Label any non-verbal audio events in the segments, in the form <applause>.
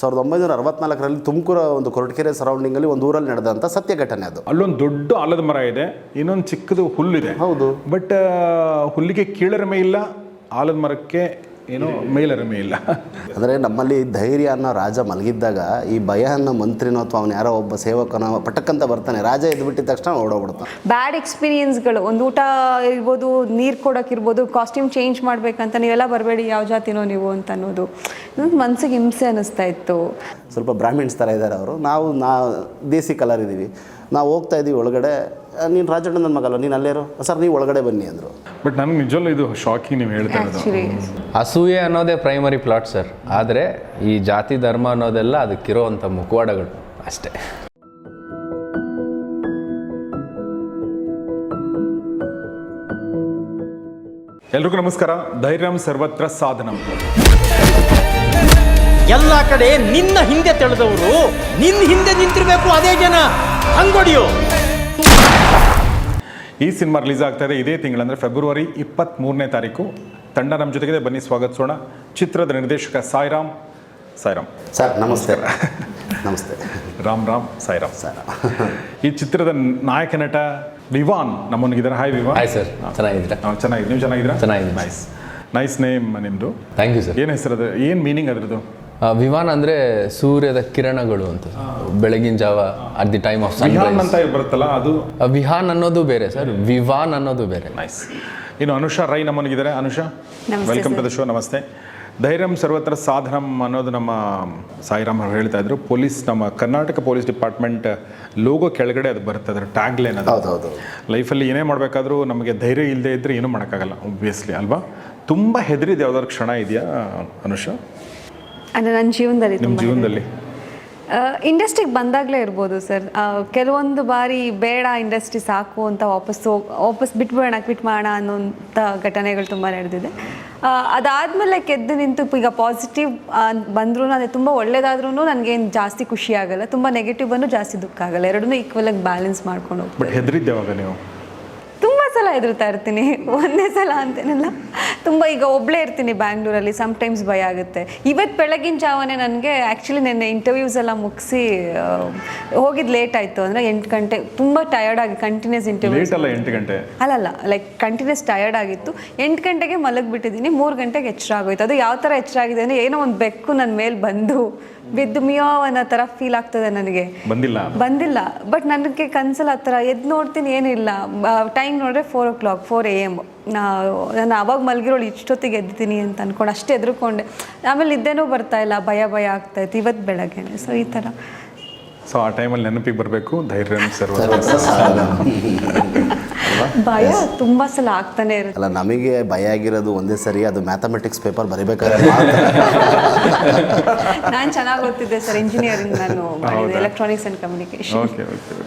ಸಾವಿರದ ಒಂಬೈನೂರ ಅರವತ್ನಾಲ್ಕರಲ್ಲಿ ತುಮಕೂರು ಒಂದು ಕೊರಟಗೆರೆ ಸರೌಂಡಿಂಗಲ್ಲಿ ಒಂದು ಊರಲ್ಲಿ ನಡೆದಂಥ ಸತ್ಯ ಘಟನೆ ಅದು. ಅಲ್ಲೊಂದು ದೊಡ್ಡ ಆಲದ ಮರ ಇದೆ ಇನ್ನೊಂದು ಚಿಕ್ಕದು ಹುಲ್ಲಿದೆ. ಹೌದು. ಬಟ್ ಹುಲ್ಲಿಗೆ ಕೀಳರಿಮೆ ಇಲ್ಲ ಆಲದ ಮರಕ್ಕೆ ಏನೋ ಮೇಲರಿಮೆ ಇಲ್ಲ. ಅಂದರೆ ನಮ್ಮಲ್ಲಿ ಧೈರ್ಯ ಅನ್ನೋ ರಾಜ ಮಲಗಿದ್ದಾಗ ಈ ಭಯ ಅನ್ನೋ ಮಂತ್ರಿನೋ ಅಥವಾ ಅವನು ಯಾರೋ ಒಬ್ಬ ಸೇವಕನೋ ಪಟಕ್ಕಂತ ಬರ್ತಾನೆ. ರಾಜ ಎದ್ಬಿಟ್ಟಿದ ತಕ್ಷಣ ಓಡೋಗ್ಬಿಡ್ತಾನೆ. ಬ್ಯಾಡ್ ಎಕ್ಸ್ಪೀರಿಯನ್ಸ್ಗಳು ಒಂದು ಊಟ ಇರ್ಬೋದು ನೀರು ಕೊಡೋಕ್ಕಿರ್ಬೋದು ಕಾಸ್ಟ್ಯೂಮ್ ಚೇಂಜ್ ಮಾಡಬೇಕಂತ ನೀವೆಲ್ಲ ಬರಬೇಡಿ ಯಾವ ಜಾತಿನೋ ನೀವು ಅಂತ ಅನ್ನೋದು. ಮನಸ್ಸಿಗೆ ಹಿಂಸೆ ಅನ್ನಿಸ್ತಾ ಇತ್ತು. ಸ್ವಲ್ಪ ಬ್ರಾಹ್ಮಿಣ್ಸ್ ಥರ ಇದ್ದಾರೆ ಅವರು. ನಾವು ನಾ ದೇಸಿ ಕಲರ್ ಇದ್ದೀವಿ ನಾವು ಹೋಗ್ತಾ ಇದ್ದೀವಿ ಒಳಗಡೆ ನೀನು ರಾಜಣ್ಣನ ಮಗಲ್ಲ ನೀನು ಅಲ್ಲೇರು? ಸರ್ ನೀವು ಒಳಗಡೆ ಬನ್ನಿ ಅಂದರು. ಬಟ್ ನನಗೆ ನಿಜವಲ್ಲೂ ಇದು ಶಾಕಿಂಗ್ ನೀವು ಹೇಳ್ತಾ ಇರೋದು. ಅಸೂಯೆ ಅನ್ನೋದೇ ಪ್ರೈಮರಿ ಪ್ಲಾಟ್ ಸರ್ ಆದರೆ ಈ ಜಾತಿ ಧರ್ಮ ಅನ್ನೋದೆಲ್ಲ ಅದಕ್ಕಿರೋವಂಥ ಮುಖವಾಡಗಳು ಅಷ್ಟೇ. ಎಲ್ರಿಗೂ ನಮಸ್ಕಾರ. ಧೈರ್ಯಂ ಸರ್ವತ್ರ ಸಾಧನಂ. ಎಲ್ಲ ಕಡೆ ನಿನ್ನ ಹಿಂದೆ ತೆಳೆದವರು ನಿನ್ನ ಹಿಂದೆ ನಿಂತಿರ್ಬೇಕು ಅದೇ ಜನ. ಹಂಗೊಡಿಯೋ? ಈ ಸಿನಿಮಾ ರಿಲೀಸ್ ಆಗ್ತಾ ಇದೆ ಇದೇ ತಿಂಗಳಂದ್ರೆ ಫೆಬ್ರವರಿ ಇಪ್ಪತ್ತ್ ಮೂರನೇ ತಾರೀಕು. ತಂಡ ನಮ್ಮ ಜೊತೆಗಿದೆ. ಬನ್ನಿ ಸ್ವಾಗತಿಸೋಣ. ಚಿತ್ರದ ನಿರ್ದೇಶಕ ಸಾಯಿರಾಮ್. ಸಾಯಿರಾಮ್. ಸರ್ ನಮಸ್ತೆ. ನಮಸ್ತೆ. ರಾಮ್ ರಾಮ್ ಸಾಯಿರಾಮ್. ಈ ಚಿತ್ರದ ನಾಯಕ ನಟ ವಿವಾನ್ ನಮ್ಮೊಂದಿಗಿದ್ದಾರೆ ಹಾಯ್ ವಿವಾನ್. ಹಾಯ್ ಸರ್ ಚೆನ್ನಾಗಿದ್ದೀರಾ? ನಾವು ಚೆನ್ನಾಗಿದೆ ನೀವು ಚೆನ್ನಾಗಿದ್ದೀರಾ? ಚೆನ್ನಾಗಿದ್ದೀನಿ. ನೈಸ್ ನೈಸ್ ನೇಮ್ ನಿಮ್ಮದು ಥ್ಯಾಂಕ್ ಯು ಸರ್ ಏನು ಹೆಸರು ಅದು ಏನು ಮೀನಿಂಗ್ ಅದ್ರದ್ದು? ವಿವಾನ್ ಅಂದ್ರೆ ಸೂರ್ಯದ ಕಿರಣಗಳು ಅಂತ. ಬೆಳಗಿನ ಜಾವ at the time of Vihaan ಅಂತ ಬರುತ್ತಲ್ಲ ಅದು? ವಿಹಾನ್ ಅನ್ನೋದು ಬೇರೆ ಸರ್. ವಿವಾನ್ ಅನ್ನೋದು ಬೇರೆ. ನೈಸ್ ಇನ್ನು ಅನುಷಾ ರೈ ನಮ್ಮನಿಗಿದ್ದಾರೆ ಅನುಷಾ ನಮಸ್ತೆ ವೆಲ್ಕಮ್ ಟು. ದ ಶೋ ನಮಸ್ತೆ. ಧೈರ್ಯಂ ಸರ್ವತ್ರ ಸಾಧನಂ ಅನ್ನೋದು ನಮ್ಮ ಸಾಯಿರಾಮ್ ಅವರು ಹೇಳ್ತಾ ಇದ್ರು. ಪೊಲೀಸ್ ನಮ್ಮ ಕರ್ನಾಟಕ ಪೊಲೀಸ್ ಡಿಪಾರ್ಟ್ಮೆಂಟ್ ಲೋಗೋ ಕೆಳಗಡೆ ಅದು ಬರುತ್ತೆ ಅದರ ಟ್ಯಾಗ್ ಲೈನ್ ಅದು. ಹೌದು ಹೌದು ಲೈಫಲ್ಲಿ ಏನೇ ಮಾಡಬೇಕಾದ್ರೂ ನಮಗೆ ಧೈರ್ಯ ಇಲ್ಲದೆ ಇದ್ದರೆ ಏನೂ ಮಾಡೋಕ್ಕಾಗಲ್ಲ ಒಬ್ವಿಯಸ್ಲಿ ಅಲ್ವಾ? ತುಂಬ ಹೆದರಿದ ಯಾವ್ದಾದ್ರು ಕ್ಷಣ ಇದೆಯಾ ಅನುಷಾ? ಅಂದರೆ ನನ್ನ ಜೀವನದಲ್ಲಿ ನಿಮ್ಮ ತುಂಬ ಜೀವನದಲ್ಲಿ? ಇಂಡಸ್ಟ್ರಿಗೆ ಬಂದಾಗಲೇ ಇರ್ಬೋದು ಸರ್ ಕೆಲವೊಂದು ಬಾರಿ ಬೇಡ ಇಂಡಸ್ಟ್ರಿ ಸಾಕು ಅಂತ ವಾಪಸ್ ಹೋಗ್ ವಾಪಸ್ ಬಿಟ್ಬಿಡೋಣ ಕ್ವಿಟ್ ಮಾಡೋಣ ಅನ್ನೋಂಥ ಘಟನೆಗಳು ತುಂಬ ನಡೆದಿದೆ. ಅದಾದಮೇಲೆ ಕೆದ್ದು ನಿಂತು ಈಗ ಪಾಸಿಟಿವ್ ಬಂದರೂ ಅದೇ ತುಂಬ ಒಳ್ಳೇದಾದ್ರೂ ನನಗೇನು ಜಾಸ್ತಿ ಖುಷಿ ಆಗಲ್ಲ ತುಂಬ ನೆಗೆಟಿವ್ ಬಂದು ಜಾಸ್ತಿ ದುಃಖ ಆಗಲ್ಲ. ಎರಡನ್ನೂ ಈಕ್ವಲಾಗಿ ಬ್ಯಾಲೆನ್ಸ್ ಮಾಡ್ಕೊಂಡು ಹೋಗ್ತೀನಿ ಬಟ್ ಹೆದರಿದ್ದೆ ಯಾವಾಗ ನೀವು? ಸಲ ಹೆದರ್ತಾ ಇರ್ತೀನಿ. ಒಂದೇ ಸಲ ಅಂತೇನಲ್ಲ. ತುಂಬ ಈಗ ಒಬ್ಬಳೇ ಇರ್ತೀನಿ ಬ್ಯಾಂಗ್ಳೂರಲ್ಲಿ. ಟೈಮ್ಸ್ ಭಯ ಆಗುತ್ತೆ. ಇವತ್ತು ಬೆಳಗಿನ ಜಾವನೇ ನನಗೆ ಆ್ಯಕ್ಚುಲಿ ನೆನ್ನೆ ಇಂಟರ್ವ್ಯೂಸ್ ಎಲ್ಲ ಮುಗಿಸಿ ಹೋಗಿದ್ದು ಲೇಟ್ ಆಯಿತು. ಅಂದರೆ ಎಂಟು ಗಂಟೆ ತುಂಬ ಟಯರ್ಡ್ ಆಗಿ ಕಂಟಿನ್ಯೂಸ್ ಇಂಟರ್ವ್ಯೂಸ್ ಎಂಟು ಗಂಟೆ? ಅಲ್ಲಲ್ಲ ಲೈಕ್ ಕಂಟಿನ್ಯೂಸ್ ಟಯರ್ಡ್ ಆಗಿತ್ತು. ಎಂಟು ಗಂಟೆಗೆ ಮಲಗಿಬಿಟ್ಟಿದ್ದೀನಿ. ಮೂರು ಗಂಟೆಗೆ ಎಚ್ಚರ ಆಗೋಯ್ತು. ಅದು ಯಾವ ಥರ ಎಚ್ಚರ ಆಗಿದೆ ಅಂದರೆ ಏನೋ ಒಂದು ಬೆಕ್ಕು ನನ್ನ ಮೇಲೆ ಬಂದು ಬಿದ್ದು ಮಿಯೋ ಅನ್ನೋ ಥರ ಫೀಲ್ ಆಗ್ತದೆ ನನಗೆ. ಬಂದಿಲ್ಲ. ಬಂದಿಲ್ಲ. ಬಟ್ ನನಗೆ ಕನ್ಸಲ್ ಆ ಥರ ಎದ್ದು ನೋಡ್ತೀನಿ ಏನಿಲ್ಲ. ಟೈಮ್ ನೋಡಿದ್ರೆ four o'clock four A M ನಾನು ಅವಾಗ ಮಲಗಿರೋಳು ಇಷ್ಟೊತ್ತಿಗೆ ಎದ್ದಿದ್ದೀನಿ ಅಂತ ಅನ್ಕೊಂಡು ಅಷ್ಟೇ ಎದ್ರುಕೊಂಡೆ. ಆಮೇಲೆ ನಿದ್ದೆನೂ ಬರ್ತಾ ಇಲ್ಲ ಭಯ ಭಯ ಆಗ್ತಾ ಇತ್ತು ಇವತ್ತು ಬೆಳಗ್ಗೆ ಸೊ ಈ ಥರ ಸೊ ಆ ಟೈಮಲ್ಲಿ ನೆನಪಿಗೆ ಬರಬೇಕು ಧೈರ್ಯ <laughs> ಭಯ ತುಂಬಾ ಸಲ ಆಗ್ತಾನೆ ಇರುತ್ತೆ. ಅಲ್ಲ ನಮಗೆ ಭಯ ಆಗಿರೋದು ಒಂದೇ ಸರಿ ಅದು ಮ್ಯಾಥಮೆಟಿಕ್ಸ್ ಪೇಪರ್ ಬರಿಬೇಕಾದ್ರೆ. <laughs> ನಾನು ಚೆನ್ನಾಗಿ ಓದ್ತಿದ್ದೆ ಸರ್ ಇಂಜಿನಿಯರಿಂಗ್ ನಾನು ಮಾಡಿದೆ ಎಲೆಕ್ಟ್ರಾನಿಕ್ಸ್ ಅಂಡ್ ಕಮ್ಯುನಿಕೇಶನ್ ಓಕೆ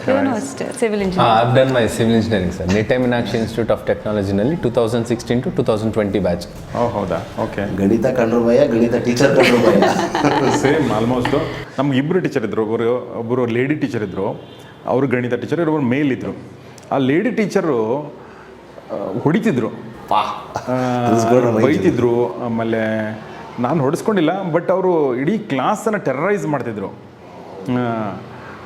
ಇವನು ಅಷ್ಟೇ civil engineer I done my civil engineering sir Nitte Meenakshi institute of ಟೆಕ್ನಾಲಜಿನಲ್ಲಿ two thousand sixteen to two thousand twenty batch oh ಹೌದಾ? ಓಕೆ ಗಣಿತ ಕಂಡ್ರು ಭಯ ಗಣಿತ ಟೀಚರ್ ಕಂಡ್ರು ಭಯ. <laughs> ಸೇಮ್ ಆಲ್ಮೋಸ್ಟ್ ನಮ್ಗೆ ಇಬ್ಬರು ಟೀಚರ್ ಇದ್ರು ಒಬ್ಬರು ಒಬ್ಬರು ಲೇಡಿ ಟೀಚರ್ ಇದ್ದರು ಅವರು ಗಣಿತ ಟೀಚರ್ ಇರೋರು ಮೇಲ್ ಇದ್ದರು ಆ ಲೇಡಿ ಟೀಚರು ಹೊಡಿತಿದ್ರು ಬೈತಿದ್ರು ಆಮೇಲೆ ನಾನು ಹೊಡೆಸ್ಕೊಂಡಿಲ್ಲ ಬಟ್ ಅವರು ಇಡೀ ಕ್ಲಾಸನ್ನು ಟೆರರೈಸ್ ಮಾಡ್ತಿದ್ರು.